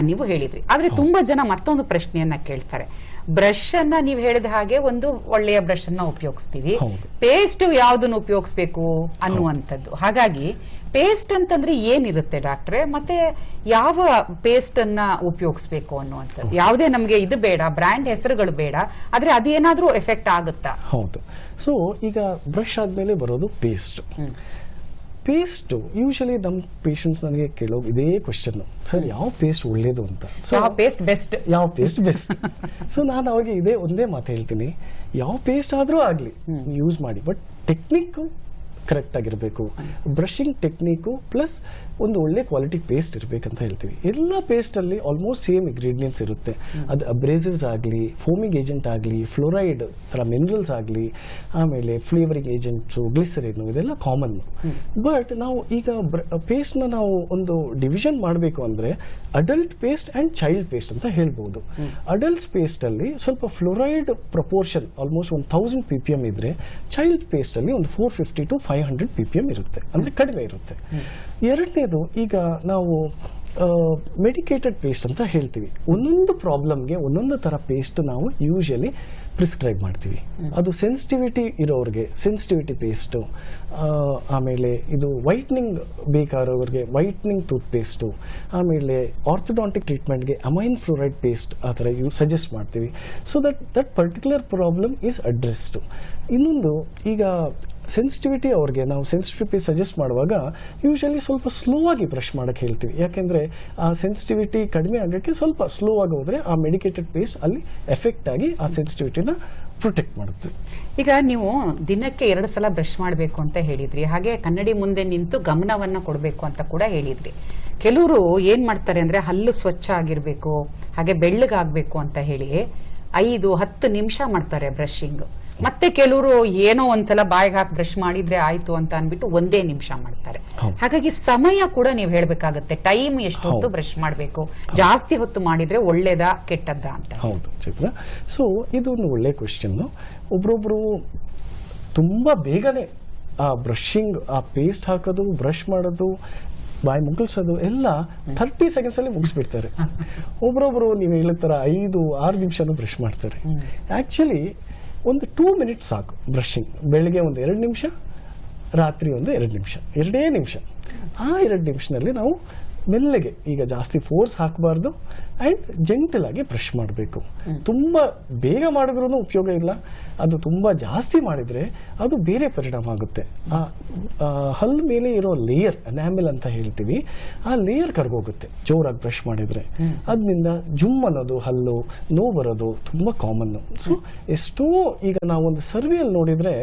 ನೀವು ಹೇಳಿದ್ರಿ. ಆದ್ರೆ ತುಂಬಾ ಜನ ಮತ್ತೊಂದು ಪ್ರಶ್ನೆಯನ್ನ ಕೇಳ್ತಾರೆ. ಬ್ರಷ್ ಅನ್ನ ನೀವು ಹೇಳಿದ ಹಾಗೆ ಒಂದು ಒಳ್ಳೆಯ ಬ್ರಷ್ ಅನ್ನ ಉಪಯೋಗಿಸ್ತೀವಿ. ಪೇಸ್ಟ್ ಯಾವ್ದನ್ನ ಉಪಯೋಗಿಸ್ಬೇಕು ಅನ್ನುವಂಥದ್ದು. ಹಾಗಾಗಿ ಪೇಸ್ಟ್ ಅಂತಂದ್ರೆ ಏನಿರುತ್ತೆ ಡಾಕ್ಟ್ರೆ? ಮತ್ತೆ ಯಾವ ಪೇಸ್ಟ್ ಅನ್ನ ಉಪಯೋಗಿಸ್ಬೇಕು ಅನ್ನುವಂಥದ್ದು. ಯಾವುದೇ ನಮಗೆ ಇದು ಬೇಡ ಬ್ರ್ಯಾಂಡ್ ಹೆಸರುಗಳು ಬೇಡ ಆದ್ರೆ ಅದೇನಾದ್ರೂ ಎಫೆಕ್ಟ್ ಆಗುತ್ತಾ? ಹೌದು. ಸೊ ಈಗ ಬ್ರಷ್ ಆದ್ಮೇಲೆ ಬರೋದು ಪೇಸ್ಟ್. ಪೇಸ್ಟ್ ಯೂಶಲಿ ನಮ್ಮ ಪೇಷಂಟ್ಸ್ ನನಗೆ ಕೇಳೋ ಇದೇ ಕ್ವಶನ್ ಸರ್ ಯಾವ ಪೇಸ್ಟ್ ಒಳ್ಳೇದು ಅಂತ? ಸೊ ಯಾವ ಪೇಸ್ಟ್ ಬೆಸ್ಟ್ ಯಾವ ಪೇಸ್ಟ್ ಬೆಸ್ಟ್ ಸೊ ನಾನು ಅವಾಗ ಇದೇ ಒಂದೇ ಮಾತು ಹೇಳ್ತೀನಿ. ಯಾವ ಪೇಸ್ಟ್ ಆದ್ರೂ ಆಗಲಿ ಯೂಸ್ ಮಾಡಿ. ಬಟ್ ಟೆಕ್ನಿಕ್ ಕರೆಕ್ಟ್ ಆಗಿರಬೇಕು. ಬ್ರಷಿಂಗ್ ಟೆಕ್ನಿಕು ಪ್ಲಸ್ ಒಂದು ಒಳ್ಳೆ ಕ್ವಾಲಿಟಿ ಪೇಸ್ಟ್ ಇರಬೇಕಂತ ಹೇಳ್ತೀವಿ. ಎಲ್ಲ ಪೇಸ್ಟಲ್ಲಿ ಆಲ್ಮೋಸ್ಟ್ ಸೇಮ್ ಇಂಗ್ರೀಡಿಯೆಂಟ್ಸ್ ಇರುತ್ತೆ. ಅದು ಅಬ್ರೇಸಿವ್ಸ್ ಆಗಲಿ ಫೋಮಿಂಗ್ ಏಜೆಂಟ್ ಆಗಲಿ ಫ್ಲೋರೈಡ್ ಥರ ಮಿನರಲ್ಸ್ ಆಗಲಿ ಆಮೇಲೆ ಫ್ಲೇವರಿಂಗ್ ಏಜೆಂಟ್ಸು ಗ್ಲಿಸರಿನು ಇದೆಲ್ಲ ಕಾಮನ್ ಬಟ್ ನಾವು ಈಗ ಪೇಸ್ಟ್ನ ನಾವು ಒಂದು ಡಿವಿಷನ್ ಮಾಡಬೇಕು ಅಂದರೆ adult paste and child paste ಅಂತ ಹೇಳ್ಬೋದು. ಅಡಲ್ಟ್ ಪೇಸ್ಟಲ್ಲಿ ಸ್ವಲ್ಪ ಫ್ಲೋರೈಡ್ ಪ್ರಪೋರ್ಷನ್ ಆಲ್ಮೋಸ್ಟ್ ಒಂದು ಥೌಸಂಡ್ ಪಿ ಪಿ ಎಂ ಇದ್ರೆ ಚೈಲ್ಡ್ ಪೇಸ್ಟಲ್ಲಿ ಒಂದು four fifty to five hundred P P M ಇರುತ್ತೆ. ಅಂದರೆ ಕಡಿಮೆ ಇರುತ್ತೆ. ಎರಡನೇದು ಈಗ ನಾವು ಮೆಡಿಕೇಟೆಡ್ ಪೇಸ್ಟ್ ಅಂತ ಹೇಳ್ತೀವಿ. ಒಂದೊಂದು ಪ್ರಾಬ್ಲಮ್ಗೆ ಒಂದೊಂದು ಥರ ಪೇಸ್ಟ್ ನಾವು ಯೂಶಲಿ ಪ್ರಿಸ್ಕ್ರೈಬ್ ಮಾಡ್ತೀವಿ. ಅದು ಸೆನ್ಸಿಟಿವಿಟಿ ಇರೋರಿಗೆ ಸೆನ್ಸಿಟಿವಿಟಿ ಪೇಸ್ಟು ಆಮೇಲೆ ಇದು ವೈಟ್ನಿಂಗ್ ಬೇಕಾಗಿರೋರಿಗೆ ವೈಟ್ನಿಂಗ್ ಟೂತ್ ಪೇಸ್ಟು ಆಮೇಲೆ ಆರ್ಥೋಡಾಂಟಿಕ್ ಟ್ರೀಟ್ಮೆಂಟ್ಗೆ ಅಮೈನ್ ಫ್ಲೋರೈಡ್ ಪೇಸ್ಟ್ ಆ ಥರ ಯೂ ಸಜೆಸ್ಟ್ ಮಾಡ್ತೀವಿ. So that that particular problem is addressed ಇನ್ನೊಂದು ಈಗ ಸೆನ್ಸಿಟಿವಿಟಿ ಅವ್ರಿಗೆ ನಾವು ಸೆನ್ಸಿಟಿವಿಟಿ ಸಜೆಸ್ಟ್ ಮಾಡುವಾಗ ಯೂಶಲಿ ಸ್ವಲ್ಪ ಸ್ಲೋ ಆಗಿ ಬ್ರಷ್ ಮಾಡೋಕ್ಕೆ ಹೇಳ್ತೀವಿ. ಯಾಕೆಂದರೆ ಆ ಸೆನ್ಸಿಟಿವಿಟಿ ಕಡಿಮೆ ಆಗೋಕ್ಕೆ ಸ್ವಲ್ಪ ಸ್ಲೋ ಆಗಿ ಹೋದರೆ ಆ ಮೆಡಿಕೇಟೆಡ್ ಪೇಸ್ಟ್ ಅಲ್ಲಿ ಎಫೆಕ್ಟ್ ಆಗಿ ಆ ಸೆನ್ಸಿಟಿವಿಟಿನ ಪ್ರೊಟೆಕ್ಟ್ ಮಾಡುತ್ತೆ. ಈಗ ನೀವು ದಿನಕ್ಕೆ ಎರಡು ಸಲ ಬ್ರಷ್ ಮಾಡಬೇಕು ಅಂತ ಹೇಳಿದ್ರಿ. ಹಾಗೆ ಕನ್ನಡಿ ಮುಂದೆ ನಿಂತು ಗಮನವನ್ನು ಕೊಡಬೇಕು ಅಂತ ಕೂಡ ಹೇಳಿದ್ರಿ. ಕೆಲವರು ಏನು ಮಾಡ್ತಾರೆ ಅಂದರೆ ಹಲ್ಲು ಸ್ವಚ್ಛ ಆಗಿರಬೇಕು, ಹಾಗೆ ಬೆಳ್ಳಗಾಗಬೇಕು ಅಂತ ಹೇಳಿ ಐದು ಹತ್ತು ನಿಮಿಷ ಮಾಡ್ತಾರೆ ಬ್ರಷಿಂಗ್ ಮತ್ತೆ ಕೆಲವರು ಏನೋ ಒಂದ್ಸಲ ಬಾಯಿಗೆ ಹಾಕಿ ಬ್ರಷ್ ಮಾಡಿದ್ರೆ ಆಯ್ತು ಅಂತ ಅನ್ಬಿಟ್ಟು ಒಂದೇ ನಿಮಿಷ ಮಾಡ್ತಾರೆ. ಹಾಗಾಗಿ ಸಮಯ ಕೂಡ ನೀವು ಹೇಳ್ಬೇಕಾಗತ್ತೆ. ಟೈಮ್ ಎಷ್ಟು ಹೊತ್ತು ಬ್ರಷ್ ಮಾಡಬೇಕು? ಜಾಸ್ತಿ ಹೊತ್ತು ಮಾಡಿದ್ರೆ ಒಳ್ಳೇದಾ ಕೆಟ್ಟದ್ದಾ ಅಂತ. ಹೌದು ಚಿತ್ರ. ಸೊ ಇದು ಒಂದು ಒಳ್ಳೆ ಕ್ವಶನ್ ಒಬ್ರೊಬ್ರು ತುಂಬಾ ಬೇಗನೆ ಆ ಬ್ರಷಿಂಗ್ ಆ ಪೇಸ್ಟ್ ಹಾಕೋದು ಬ್ರಷ್ ಮಾಡೋದು ಬಾಯಿ ಮುಗಿಸೋದು ಎಲ್ಲ ಥರ್ಟಿ ಸೆಕೆಂಡ್ಸ್ ಅಲ್ಲಿ ಮುಗಿಸ್ಬಿಡ್ತಾರೆ. ಒಬ್ರೊಬ್ರು ನೀವು ಹೇಳಿದ ಥರ ಐದು ಆರು ನಿಮಿಷನೂ ಬ್ರಷ್ ಮಾಡ್ತಾರೆ. ಆಕ್ಚುಲಿ ಒಂದು ಟೂ ಮಿನಿಟ್ಸ್ ಸಾಕು ಬ್ರಷಿಂಗ್ ಬೆಳಗ್ಗೆ ಒಂದು ಎರಡು ನಿಮಿಷ, ರಾತ್ರಿ ಒಂದು ಎರಡು ನಿಮಿಷ. ಎರಡೇ ನಿಮಿಷ. ಆ ಎರಡು ನಿಮಿಷದಲ್ಲಿ ನಾವು ಮೆಲ್ಲಗೆ ಈಗ ಜಾಸ್ತಿ ಫೋರ್ಸ್ ಹಾಕಬಾರ್ದು ಆ್ಯಂಡ್ ಜೆಂಟಲ್ ಆಗಿ ಬ್ರಷ್ ಮಾಡಬೇಕು. ತುಂಬ ಬೇಗ ಮಾಡಿದ್ರೂ ಉಪಯೋಗ ಇಲ್ಲ. ಅದು ತುಂಬ ಜಾಸ್ತಿ ಮಾಡಿದರೆ ಅದು ಬೇರೆ ಪರಿಣಾಮ ಆಗುತ್ತೆ. ಆ ಹಲ್ ಮೇಲೆ ಇರೋ ಲೇಯರ್ ಅನ್ಯಾಮಿಲ್ ಅಂತ ಹೇಳ್ತೀವಿ ಆ ಲೇಯರ್ ಕರ್ಗೋಗುತ್ತೆ. ಜೋರಾಗಿ ಬ್ರಷ್ ಮಾಡಿದರೆ. ಅದರಿಂದ ಜುಮ್ ಅನ್ನೋದು ಹಲ್ಲು ನೋವು ಬರೋದು ತುಂಬ ಕಾಮನ್ನು ಸೊ ಎಷ್ಟೋ ಈಗ ನಾವೊಂದು ಸರ್ವೆಯಲ್ಲಿ ನೋಡಿದರೆ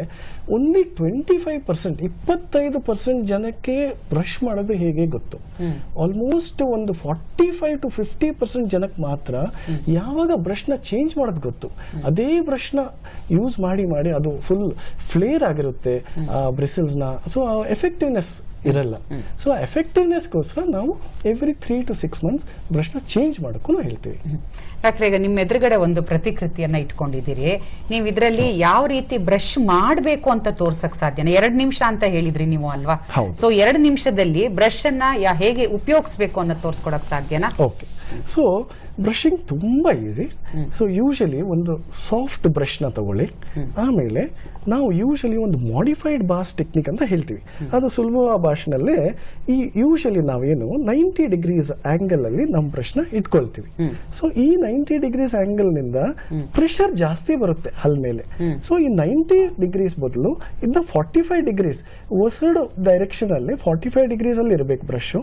ಒನ್ಲಿ ಟ್ವೆಂಟಿ ಫೈವ್ ಪರ್ಸೆಂಟ್ ಇಪ್ಪತ್ತೈದು ಪರ್ಸೆಂಟ್ ಜನಕ್ಕೆ ಬ್ರಷ್ ಮಾಡೋದು ಹೇಗೆ ಗೊತ್ತು. ಆಲ್ಮೋಸ್ಟ್ ಒಂದು forty five to fifty percent ಜನಕ್ಕೆ ಮಾತ್ರ ಯಾವಾಗ ಬ್ರಷ್ನ ಚೇಂಜ್ ಮಾಡೋದು ಗೊತ್ತು. ಅದೇ ಬ್ರಷ್ನ ಯೂಸ್ ಮಾಡಿ ಮಾಡಿ ಅದು ಫುಲ್ ಫ್ಲೇರ್ ಆಗಿರುತ್ತೆ ಬ್ರಿಸಲ್ಸ್ನ ಸೊ ಎಫೆಕ್ಟಿವ್ನೆಸ್ ಇರಲ್ಲ. ಸೊ ಎಫೆಕ್ಟಿವ್ನೆಸ್ಗೋಸ್ಕರ ನಾವು every three to six months ಬ್ರಷ್ನ change ಮಾಡೋಕ್ಕೂ ಹೇಳ್ತೀವಿ. ಡಾಕ್ಟ್ರೆ ಈಗ ನಿಮ್ಮ ಎದುರುಗಡೆ ಒಂದು ಪ್ರತಿಕೃತಿಯನ್ನ ಇಟ್ಕೊಂಡಿದ್ದೀರಿ. ನೀವು ಇದರಲ್ಲಿ ಯಾವ ರೀತಿ ಬ್ರಷ್ ಮಾಡಬೇಕು ಅಂತ ತೋರ್ಸಕ್ ಸಾಧ್ಯನ? ಎರಡ್ ನಿಮಿಷ ಅಂತ ಹೇಳಿದ್ರಿ ನೀವು ಅಲ್ವಾ. ಸೊ ಎರಡು ನಿಮಿಷದಲ್ಲಿ ಬ್ರಷ್ ಅನ್ನ ಹೇಗೆ ಉಪಯೋಗಿಸ್ಬೇಕು ಅನ್ನೋ ತೋರ್ಸ್ಕೊಡಕ್ ಸಾಧ್ಯನಾ? ಓಕೆ. ಸೊ ಬ್ರಷಿಂಗ್ ತುಂಬ ಈಸಿ ಸೊ ಯೂಶಲಿ ಒಂದು ಸಾಫ್ಟ್ ಬ್ರಷ್ನ ತಗೊಳ್ಳಿ. ಆಮೇಲೆ ನಾವು ಯೂಶಲಿ ಒಂದು ಮಾಡಿಫೈಡ್ ಬಾಸ್ ಟೆಕ್ನಿಕ್ ಅಂತ ಹೇಳ್ತೀವಿ. ಅದು ಸುಲಭ ಭಾಷೆನಲ್ಲೇ ಈ ಯೂಶಲಿ ನಾವೇನು ನೈಂಟಿ ಡಿಗ್ರೀಸ್ ಆಂಗಲ್ ಅಲ್ಲಿ ನಮ್ಮ ಬ್ರಷ್ನ ಇಟ್ಕೊಳ್ತೀವಿ. ಸೊ ಈ ನೈಂಟಿ ಡಿಗ್ರೀಸ್ ಆಂಗಲ್ನಿಂದ ಪ್ರೆಷರ್ ಜಾಸ್ತಿ ಬರುತ್ತೆ ಹಲ್ ಮೇಲೆ. ಸೊ ಈ ನೈಂಟಿ ಡಿಗ್ರೀಸ್ ಬದಲು ಇದ್ದ ಫಾರ್ಟಿ ಫೈವ್ ಡಿಗ್ರೀಸ್ ಹೊಸಡು ಡೈರೆಕ್ಷನ್ ಅಲ್ಲಿ ಫಾರ್ಟಿ ಫೈವ್ ಡಿಗ್ರೀಸ್ ಅಲ್ಲಿ ಇರಬೇಕು ಬ್ರಷ್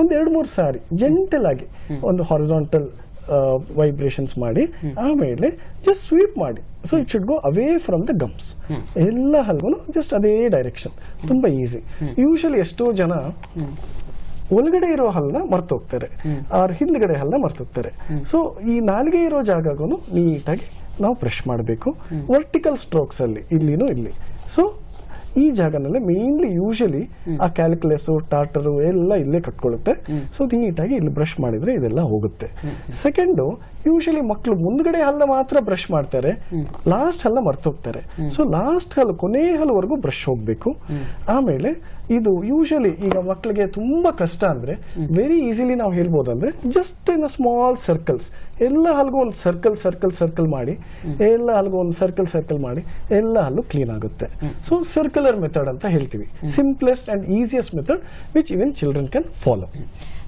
ಒಂದ್ ಎರಡು ಮೂರು ಸಾರಿ ಜೆಂಟಲ್ ಆಗಿ ಒಂದು ಹಾರಿಸಾಂಟಲ್ ವೈಬ್ರೇಷನ್ಸ್ ಮಾಡಿ ಆಮೇಲೆ ಜಸ್ಟ್ ಸ್ವೀಪ್ ಮಾಡಿ. So it should go away from the gums ಎಲ್ಲ ಹಲ್ಗೂ ಜಸ್ಟ್ ಅದೇ ಡೈರೆಕ್ಷನ್ ತುಂಬಾ ಈಸಿ ಯೂಶಲಿ ಎಷ್ಟೋ ಜನ ಒಳಗಡೆ ಇರೋ ಹಲ್ಲನ್ನ ಮರ್ತೋಗ್ತಾರೆ. ಅವ್ರ ಹಿಂದ್ಗಡೆ ಹಲ್ಲನ್ನ ಮರ್ತೋಗ್ತಾರೆ. ಸೊ ಈ ನಾಲ್ಗೆ ಇರೋ ಜಾಗಗೂ ನೀಟಾಗಿ ನಾವು ಬ್ರಷ್ ಮಾಡಬೇಕು. ವರ್ಟಿಕಲ್ ಸ್ಟ್ರೋಕ್ಸ್ ಅಲ್ಲಿ ಇಲ್ಲಿನೂ ಇಲ್ಲಿ. ಸೊ ಈ ಜಾಗನಲ್ಲೇ ಮೇನ್ಲಿ ಯೂಶಲಿ ಆ ಕ್ಯಾಲ್ಕುಲಸ್ ಟಾಟರು ಎಲ್ಲ ಇಲ್ಲೇ ಕಟ್ಕೊಳ್ಳುತ್ತೆ. ಸೊ ನೀಟಾಗಿ ಇಲ್ಲಿ ಬ್ರಷ್ ಮಾಡಿದ್ರೆ ಇದೆಲ್ಲ ಹೋಗುತ್ತೆ. ಸೆಕೆಂಡು ಯೂಶಲಿ ಮಕ್ಕಳು ಮುಂದ್ಗಡೆ ಹಲ್ಲ ಮಾತ್ರ ಬ್ರಷ್ ಮಾಡ್ತಾರೆ. ಲಾಸ್ಟ್ ಹಲ್ಲ ಮರ್ತೋಗ್ತಾರೆ ಸೊ ಲಾಸ್ಟ್ ಹಲ್ಲು ಕೊನೆ ಹಲ್ವರೆಗೂ ಬ್ರಷ್ ಹೋಗ್ಬೇಕು. ಆಮೇಲೆ ಇದು ಯೂಶಲಿ ಈಗ ಮಕ್ಕಳಿಗೆ ತುಂಬಾ ಕಷ್ಟ ಅಂದ್ರೆ ವೆರಿ ಈಸಿಲಿ ನಾವು ಹೇಳ್ಬೋದಂದ್ರೆ ಜಸ್ಟ್ ಇನ್ ಸ್ಮಾಲ್ ಸರ್ಕಲ್ಸ್ ಎಲ್ಲ ಹಲ್ಗೂ ಒಂದು ಸರ್ಕಲ್ ಸರ್ಕಲ್ ಸರ್ಕಲ್ ಮಾಡಿ. ಎಲ್ಲ ಹಲ್ಗೂ ಒಂದು ಸರ್ಕಲ್ ಸರ್ಕಲ್ ಮಾಡಿ. ಎಲ್ಲ ಹಲ್ಲು ಕ್ಲೀನ್ ಆಗುತ್ತೆ. ಸೊ ಸರ್ಕ್ಯುಲರ್ ಮೆಥಡ್ ಅಂತ ಹೇಳ್ತೀವಿ. Simplest and easiest method which even children can follow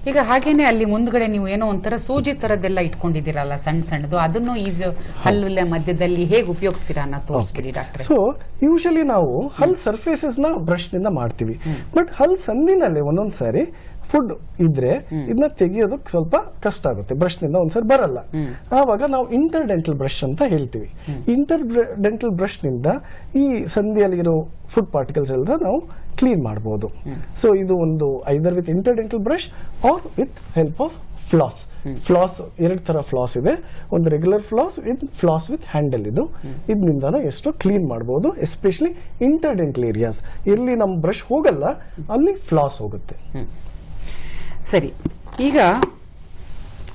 ಈಗ ಹಾಗೇನೆ ಅಲ್ಲಿ ಮುಂದ್ಗಡೆ ನೀವು ಏನೋ ಒಂಥರ ಸೂಜಿ ತರದೆಲ್ಲ ಇಟ್ಕೊಂಡಿದ್ದೀರಲ್ಲ ಸಣ್ಣ ಸಣ್ಣದು ಅದನ್ನು ಈಗ ಹಲ್ಲುಲ್ಲ ಮಧ್ಯದಲ್ಲಿ ಹೇಗೆ ಉಪಯೋಗಿಸ್ತೀರಾ ಅನ್ನೋ ತೋರಿಸ್ಬಿಡಿ ಡಾಕ್ಟರ್. ಸೊ ಯೂಶಲಿ ನಾವು ಹಲ್ ಸರ್ಫೇಸಸ್ನ ಬ್ರಷ್ನಿಂದ ಮಾಡ್ತೀವಿ. ಬಟ್ ಹಲ್ ಸಂದಿನಲ್ಲಿ ಒಂದೊಂದ್ ಸಾರಿ ಫುಡ್ ಇದ್ರೆ ಇದನ್ನ ತೆಗಿಯೋದಕ್ಕೆ ಸ್ವಲ್ಪ ಕಷ್ಟ ಆಗುತ್ತೆ. ಬ್ರಷ್ನಿಂದ ಒಂದ್ಸರಿ ಬರಲ್ಲ. ಆವಾಗ ನಾವು ಇಂಟರ್ ಡೆಂಟಲ್ ಬ್ರಷ್ ಅಂತ ಹೇಳ್ತೀವಿ. ಇಂಟರ್ ಡೆಂಟಲ್ ಬ್ರಷ್ನಿಂದ ಈ ಸಂಧಿಯಲ್ಲಿರೋ ಫುಡ್ ಪಾರ್ಟಿಕಲ್ಸ್ ಎಲ್ಲ ನಾವು ಕ್ಲೀನ್ ಮಾಡಬಹುದು ಸೊ ಇದು ಒಂದು either with interdental brush or with help of floss floss ಎರಡು ತರ ಫ್ಲಾಸ್ ಇದೆ. ಒಂದು regular floss with floss with handle ಇದು. ಇದರಿಂದ ಎಷ್ಟು ಕ್ಲೀನ್ ಮಾಡಬಹುದು ಎಸ್ಪೆಷಲಿ ಇಂಟರ್ಡೆಂಟಲ್ ಏರಿಯಾಸ್ ಎಲ್ಲಿ ನಮ್ಮ ಬ್ರಷ್ ಹೋಗಲ್ಲ ಅಲ್ಲಿ ಫ್ಲಾಸ್ ಹೋಗುತ್ತೆ. ಸರಿ. ಈಗ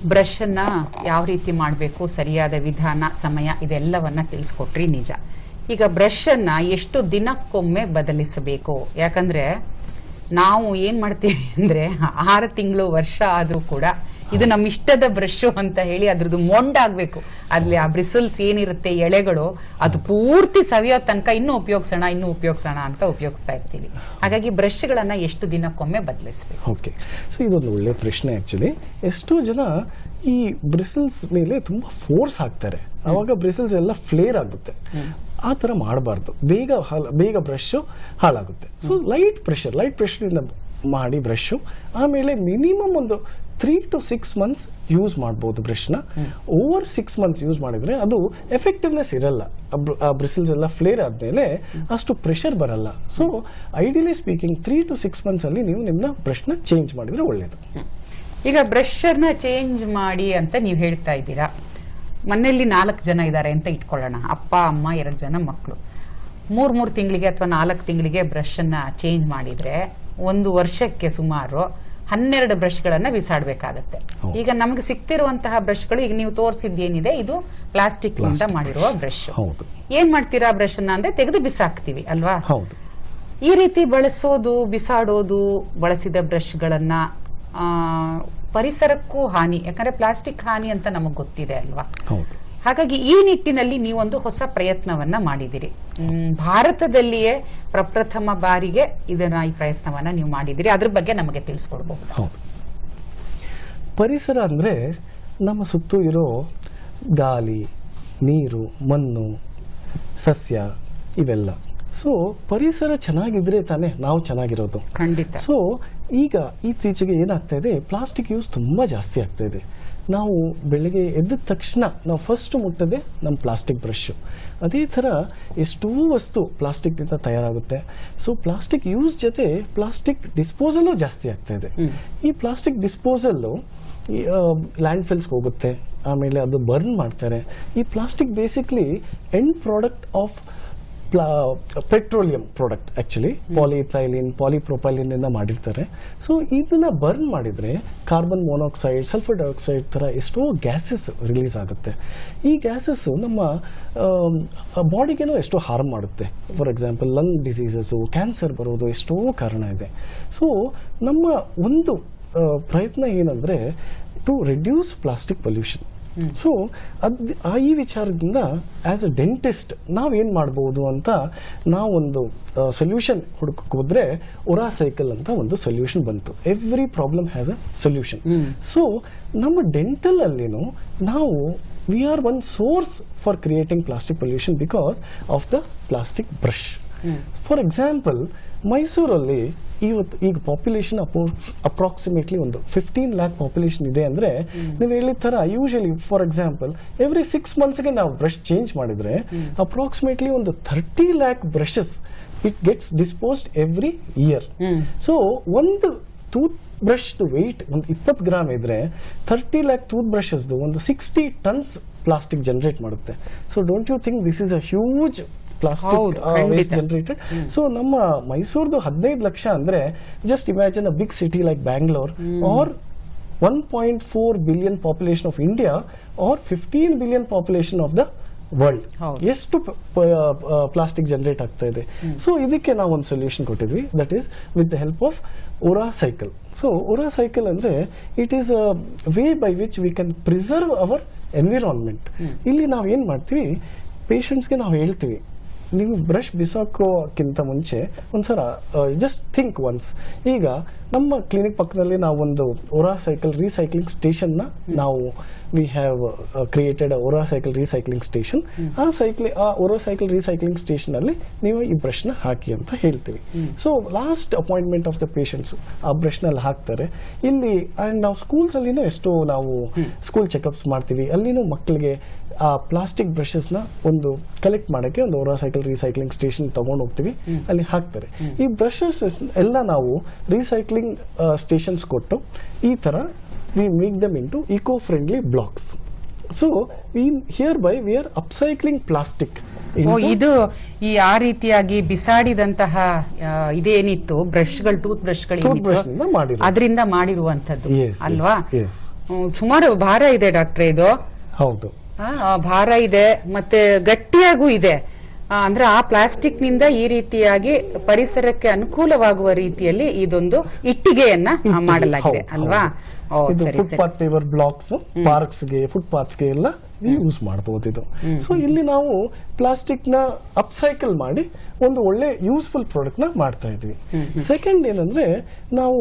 ಬ್ರಷ್ ಅನ್ನ ಯಾವ ರೀತಿ ಮಾಡಬೇಕು, ಸರಿಯಾದ ವಿಧಾನ, ಸಮಯ, ಇದೆಲ್ಲವನ್ನ ತಿಳಿಸ್ಕೊಟ್ರಿ ನಿಜ. ಈಗ ಬ್ರಷ್ ಅನ್ನ ಎಷ್ಟು ದಿನಕ್ಕೊಮ್ಮೆ ಬದಲಿಸಬೇಕು? ಯಾಕಂದ್ರೆ ನಾವು ಏನ್ ಮಾಡ್ತೀವಿ ಅಂದ್ರೆ ಆರು ತಿಂಗಳು ವರ್ಷ ಆದ್ರೂ ಕೂಡ ಇದು ನಮ್ಮ ಇಷ್ಟದ ಬ್ರಷ್ ಅಂತ ಹೇಳಿ ಅದ್ರದ್ದು ಮೊಂಡಾಗ್ಬೇಕು ಅಲ್ಲಿ ಆ ಬ್ರಿಸಲ್ಸ್ ಏನಿರುತ್ತೆ ಎಳೆಗಳು, ಅದು ಪೂರ್ತಿ ಸವಿಯೋ ತನಕ ಇನ್ನೂ ಉಪಯೋಗಿಸೋಣ ಇನ್ನೂ ಉಪಯೋಗಿಸೋಣ ಅಂತ ಉಪಯೋಗಿಸ್ತಾ ಇರ್ತೀವಿ. ಹಾಗಾಗಿ ಬ್ರಷ್ಗಳನ್ನ ಎಷ್ಟು ದಿನಕ್ಕೊಮ್ಮೆ ಬದಲಿಸ್ಬೇಕು. ಓಕೆ. ಸೊ, ಇದೊಂದು ಒಳ್ಳೆ ಪ್ರಶ್ನೆ ಆಕ್ಚುಲಿ ಎಷ್ಟೋ ಜನ ಈ ಬ್ರಿಸಲ್ಸ್ ಮೇಲೆ ತುಂಬಾ ಫೋರ್ಸ್ ಹಾಕ್ತಾರೆ. ಅವಾಗ ಬ್ರಿಸಲ್ಸ್ ಎಲ್ಲ ಫ್ಲೇರ್ ಆಗುತ್ತೆ. ಆ ತರ ಮಾಡಬಾರ್ದು. ಬೇಗ ಬೇಗ ಬ್ರಷ್ ಹಾಳಾಗುತ್ತೆ. So light pressure light pressure ಇಂದ ಮಾಡಿ ಬ್ರಷ್ ಆಮೇಲೆ ಮಿನಿಮಮ್ ಒಂದು three to six months use ಮಾಡ್ಬೋದು ಬ್ರಷ್ನ. ಓವರ್ ಸಿಕ್ಸ್ ಮಂತ್ಸ್ ಯೂಸ್ ಮಾಡಿದ್ರೆ ಅದು ಎಫೆಕ್ಟಿವ್ನೆಸ್ ಇರಲ್ಲ. ಆ ಬ್ರಿಸಲ್ಸ್ ಎಲ್ಲ ಫ್ಲೇರ್ ಆದಮೇಲೆ ಅಷ್ಟು ಪ್ರೆಷರ್ ಬರಲ್ಲ. So ideally speaking three to six months ಅಲ್ಲಿ ನೀವು ನಿಮ್ಮ ಬ್ರಷ್ನ ಚೇಂಜ್ ಮಾಡಿದ್ರೆ ಒಳ್ಳೆಯದು ಈಗ ಬ್ರಷರ್ನ ಚೇಂಜ್ ಮಾಡಿ ಅಂತ ನೀವು ಹೇಳ್ತಾ ಇದ್ದೀರಾ? ಮನೆಯಲ್ಲಿ ನಾಲ್ಕು ಜನ ಇದ್ದಾರೆ ಅಂತ ಇಟ್ಕೊಳ್ಳೋಣ. ಅಪ್ಪ, ಅಮ್ಮ, ಎರಡು ಜನ ಮಕ್ಕಳು ಮೂರು ಮೂರು ತಿಂಗಳಿಗೆ ಅಥವಾ ನಾಲ್ಕು ತಿಂಗಳಿಗೆ ಬ್ರಷ್ ಅನ್ನ ಚೇಂಜ್ ಮಾಡಿದ್ರೆ ಒಂದು ವರ್ಷಕ್ಕೆ ಸುಮಾರು ಹನ್ನೆರಡು ಬ್ರಷ್ಗಳನ್ನ ಬಿಸಾಡ್ಬೇಕಾಗತ್ತೆ. ಬಿಸಾಡಬೇಕಾಗತ್ತೆ ಈಗ ನಮಗೆ ಬ್ರಷ್ ಬ್ರಷ್ಗಳು ಈಗ ನೀವು ತೋರಿಸಿದ್ದೇನಿದೆ ಇದು ಪ್ಲಾಸ್ಟಿಕ್ನಿಂದ. ಮಾಡಿರುವ ಬ್ರಷ್. ಏನ್ ಮಾಡ್ತೀರಾ ಬ್ರಷ್ ಅನ್ನ ಅಂದ್ರೆ ತೆಗೆದು ಬಿಸಾಕ್ತಿವಿ ಅಲ್ವಾ? ಈ ರೀತಿ ಬಳಸೋದು ಬಿಸಾಡೋದು ಬಳಸಿದ ಬ್ರಷ್ಗಳನ್ನ ಆ, ಪರಿಸರಕ್ಕೂ ಹಾನಿ ಯಾಕಂದ್ರೆ ಪ್ಲಾಸ್ಟಿಕ್ ಹಾನಿ ಅಂತ ನಮಗ್ ಗೊತ್ತಿದೆ ಅಲ್ವಾ? ಹಾಗಾಗಿ ಈ ನಿಟ್ಟಿನಲ್ಲಿ ನೀವೊಂದು ಹೊಸ ಪ್ರಯತ್ನವನ್ನ ಮಾಡಿದಿರಿ ಭಾರತದಲ್ಲಿಯೇ ಪ್ರಪ್ರಥಮ ಬಾರಿಗೆ ಇದನ್ನ ಈ ಪ್ರಯತ್ನವನ್ನ ನೀವು ಮಾಡಿದಿರಿ ಅದ್ರ ಬಗ್ಗೆ ನಮಗೆ ತಿಳಿಸ್ಕೊಡ್ಬಹುದು. ಹೌದು. ಪರಿಸರ ಅಂದ್ರೆ ನಮ್ಮ ಸುತ್ತು ಇರೋ ಗಾಳಿ ನೀರು ಮಣ್ಣು ಸಸ್ಯ ಇವೆಲ್ಲ. ಸೊ ಪರಿಸರ ಚೆನ್ನಾಗಿದ್ರೆ ತಾನೇ ನಾವು ಚೆನ್ನಾಗಿರೋದು. ಖಂಡಿತ. ಸೊ ಈಗ ಇತ್ತೀಚೆಗೆ ಏನಾಗ್ತಾ ಇದೆ ಪ್ಲಾಸ್ಟಿಕ್ ಯೂಸ್ ತುಂಬಾ ಜಾಸ್ತಿ ಆಗ್ತಾ ಇದೆ. ನಾವು ಬೆಳಿಗ್ಗೆ ಎದ್ದ ತಕ್ಷಣ ನಾವು ಫಸ್ಟ್ ಮುಟ್ಟದೆ ನಮ್ಮ ಪ್ಲಾಸ್ಟಿಕ್ ಬ್ರಷ್ಷು ಅದೇ ಥರ ಎಷ್ಟೋ ವಸ್ತು ಪ್ಲಾಸ್ಟಿಕ್ನಿಂದ ತಯಾರಾಗುತ್ತೆ. ಸೊ ಪ್ಲಾಸ್ಟಿಕ್ ಯೂಸ್ ಜೊತೆ ಪ್ಲಾಸ್ಟಿಕ್ ಡಿಸ್ಪೋಸಲು ಜಾಸ್ತಿ ಆಗ್ತಾ ಇದೆ. ಈ ಪ್ಲಾಸ್ಟಿಕ್ ಡಿಸ್ಪೋಸಲ್ಲು ಲ್ಯಾಂಡ್ ಫಿಲ್ಸ್ಗೆ ಹೋಗುತ್ತೆ. ಆಮೇಲೆ ಅದು ಬರ್ನ್ ಮಾಡ್ತಾರೆ. ಈ plastic basically end product of petroleum product actually polyethylene polypropylene ಇಂದ ಮಾಡಿರ್ತಾರೆ. ಸೊ ಇದನ್ನ ಬರ್ನ್ ಮಾಡಿದ್ರೆ ಕಾರ್ಬನ್ ಮೊನಾಕ್ಸೈಡ್ ಸಲ್ಫರ್ ಡೈಆಕ್ಸೈಡ್ ತರ ಎಷ್ಟೋ ಗ್ಯಾಸಸ್ ರಿಲೀಸ್ ಆಗುತ್ತೆ. ಈ ಗ್ಯಾಸಸ್ ನಮ್ಮ ಬಾಡಿಗೇನೋ ಎಷ್ಟೋ ಹಾರ್ಮ್ ಮಾಡುತ್ತೆ. For example lung diseases cancer ಬರೋದು ಎಷ್ಟೋ ಕಾರಣ ಇದೆ. ಸೊ ನಮ್ಮ ಒಂದು ಪ್ರಯತ್ನ ಏನಂದ್ರೆ to reduce plastic pollution so ಅದು ಆ ಈ ವಿಚಾರದಿಂದ ಆ್ಯಸ್ ಅ ಡೆಂಟಿಸ್ಟ್ ನಾವೇನು ಮಾಡ್ಬೋದು ಅಂತ ನಾವೊಂದು ಸೊಲ್ಯೂಷನ್ ಹುಡುಕಕ್ಕೆ ಹೋದ್ರೆ ಒರಾ ಸೈಕಲ್ ಅಂತ ಒಂದು ಸೊಲ್ಯೂಷನ್ ಬಂತು. Every problem has a solution so ನಮ್ಮ ಡೆಂಟಲ್ ಅಲ್ಲಿನೂ ನಾವು we are one source for creating plastic pollution because of the plastic brush for example ಮೈಸೂರಲ್ಲಿ ಇವತ್ತು ಈಗ ಪಾಪ್ಯುಲೇಷನ್ ಅಪ್ರಾಕ್ಸಿಮೇಟ್ಲಿ ಒಂದು ಫಿಫ್ಟೀನ್ ಲ್ಯಾಕ್ ಪಾಪ್ಯುಲೇಷನ್ ಇದೆ ಅಂದರೆ ನೀವು ಹೇಳಿದ ತರ usually for example every six ಮಂತ್ಸ್ಗೆ ನಾವು ಬ್ರಷ್ ಚೇಂಜ್ ಮಾಡಿದ್ರೆ ಅಪ್ರಾಕ್ಸಿಮೇಟ್ಲಿ ಒಂದು thirty lakh brushes it gets disposed every year so ಒಂದು ಟೂತ್ ಬ್ರಷ್ದು ವೆಯ್ಟ್ ಒಂದು ಇಪ್ಪತ್ತು ಗ್ರಾಮ್ ಇದ್ರೆ ಥರ್ಟಿ ಲ್ಯಾಕ್ ಟೂತ್ ಬ್ರಷಸ್ದು ಒಂದು ಸಿಕ್ಸ್ಟಿ ಟನ್ಸ್ ಪ್ಲಾಸ್ಟಿಕ್ ಜನರೇಟ್ ಮಾಡುತ್ತೆ. So don't you think this is a huge plastic waste generated so ನಮ್ಮ ಮೈಸೂರ್ದು ಹದಿನೈದು ಲಕ್ಷ ಅಂದ್ರೆ just imagine a big city like Bangalore or one point four billion population of India or fifteen billion population of the world ಎಷ್ಟು ಪ್ಲಾಸ್ಟಿಕ್ ಜನರೇಟ್ ಆಗ್ತಾ ಇದೆ. ಸೊ ಇದಕ್ಕೆ ನಾವು ಒಂದು ಸೊಲ್ಯೂಷನ್ ಕೊಟ್ಟಿದ್ವಿ. That is with the help of ಉರಾ cycle so ಉರಾ ಸೈಕಲ್ ಅಂದ್ರೆ it is a way by which we can preserve our environment ಇಲ್ಲಿ ನಾವು ಏನ್ ಮಾಡ್ತೀವಿ? ಪೇಷಂಟ್ಸ್ಗೆ ನಾವು ಹೇಳ್ತೀವಿ ನೀವು ಬ್ರಷ್ ಬಿಸಾಕೋಕ್ಕಿಂತ ಮುಂಚೆ ಒಂದ್ಸಲ ಜಸ್ಟ್ ಥಿಂಕ್ ಒನ್ಸ್ ಈಗ ನಮ್ಮ ಕ್ಲಿನಿಕ್ ಪಕ್ಕದಲ್ಲಿ ನಾವು ಒಂದು ಓರಾ ಸೈಕಲ್ ರೀಸೈಕ್ಲಿಂಗ್ ಸ್ಟೇಷನ್ನ ನಾವು ವಿ ಹ್ಯಾವ್ ಕ್ರಿಯೇಟೆಡ್ ಓರಾ ಸೈಕಲ್ ರೀಸೈಕ್ಲಿಂಗ್ ಸ್ಟೇಷನ್ ಆ ಸೈಕ್ಲಿ ಆ ಓರಾ ಸೈಕಲ್ ರೀಸೈಕ್ಲಿಂಗ್ ಸ್ಟೇಷನ್ ಅಲ್ಲಿ ನೀವು ಈ ಬ್ರಷ್ನ ಹಾಕಿ ಅಂತ ಹೇಳ್ತೀವಿ. So last appointment of the patients ಆ ಬ್ರಷ್ನಲ್ಲಿ ಹಾಕ್ತಾರೆ. ಇಲ್ಲಿ ಅಂಡ್ ನಾವು ಸ್ಕೂಲ್ಸ್ ಅಲ್ಲಿನೂ ಎಷ್ಟೋ ನಾವು ಸ್ಕೂಲ್ ಚೆಕಪ್ಸ್ ಮಾಡ್ತೀವಿ. ಅಲ್ಲಿನೂ ಮಕ್ಕಳಿಗೆ ಆ ಪ್ಲಾಸ್ಟಿಕ್ ಬ್ರಷಸ್ನ ಒಂದು ಕಲೆಕ್ಟ್ ಮಾಡಕ್ಕೆ ಒಂದು ಓರಾ ಸೈಕಲ್ ರೀಸೈಕ್ಲಿಂಗ್ ಸ್ಟೇಷನ್ ತಗೊಂಡು ಹೋಗ್ತೀವಿ. ಅಲ್ಲಿ ಹಾಕ್ತಾರೆ. ಈ ಬ್ರಷಸ್ ಎಲ್ಲ ನಾವು ರೀಸೈಕ್ಲಿಂಗ್ ಸ್ಟೇಷನ್ಸ್ ಕೊಟ್ಟು ಈ ತರ we make them into eco friendly blocks so hereby we are upcycling plastic ಇದು ಈ ಆ ರೀತಿಯಾಗಿ ಬಿಸಾಡಿದಂತಹ ಇದೇನಿತ್ತು? ಬ್ರಷ್ಗಳು ಟೂತ್ ಬ್ರಷ್ಗಳು ಅದರಿಂದ ಮಾಡಿರುವಂತದ್ದು ಅಲ್ವಾ. ಸುಮಾರು ಭಾರ ಇದೆ ಡಾಕ್ಟರ್ ಇದು. ಹೌದು. ಭಾರ ಇದೆ ಮತ್ತೆ ಗಟ್ಟಿಯಾಗೂ ಇದೆ. ಅಂದ್ರೆ ಆ ಪ್ಲಾಸ್ಟಿಕ್ನಿಂದ ಈ ರೀತಿಯಾಗಿ ಪರಿಸರಕ್ಕೆ ಅನುಕೂಲವಾಗುವ ರೀತಿಯಲ್ಲಿ ಇದೊಂದು ಇಟ್ಟಿಗೆಯನ್ನ ಮಾಡಲಾಗಿದೆ ಅಲ್ವಾ? ಫುಟ್ಪಾತ್ ಪೇವರ್ ಬ್ಲಾಕ್ಸ್ ಪಾರ್ಕ್ಸ್ಗೆ ಫುಟ್ಪಾತ್ಸ್ಗೆ ಎಲ್ಲ ಯೂಸ್ ಮಾಡಬಹುದು ಇದು. ಸೊ ಇಲ್ಲಿ ನಾವು ಪ್ಲಾಸ್ಟಿಕ್ನ ಅಪ್ಸೈಕಲ್ ಮಾಡಿ ಒಂದು ಒಳ್ಳೆ ಯೂಸ್ಫುಲ್ ಪ್ರಾಡಕ್ಟ್ನ ಮಾಡ್ತಾ ಇದ್ವಿ. ಸೆಕೆಂಡ್ ಏನಂದ್ರೆ ನಾವು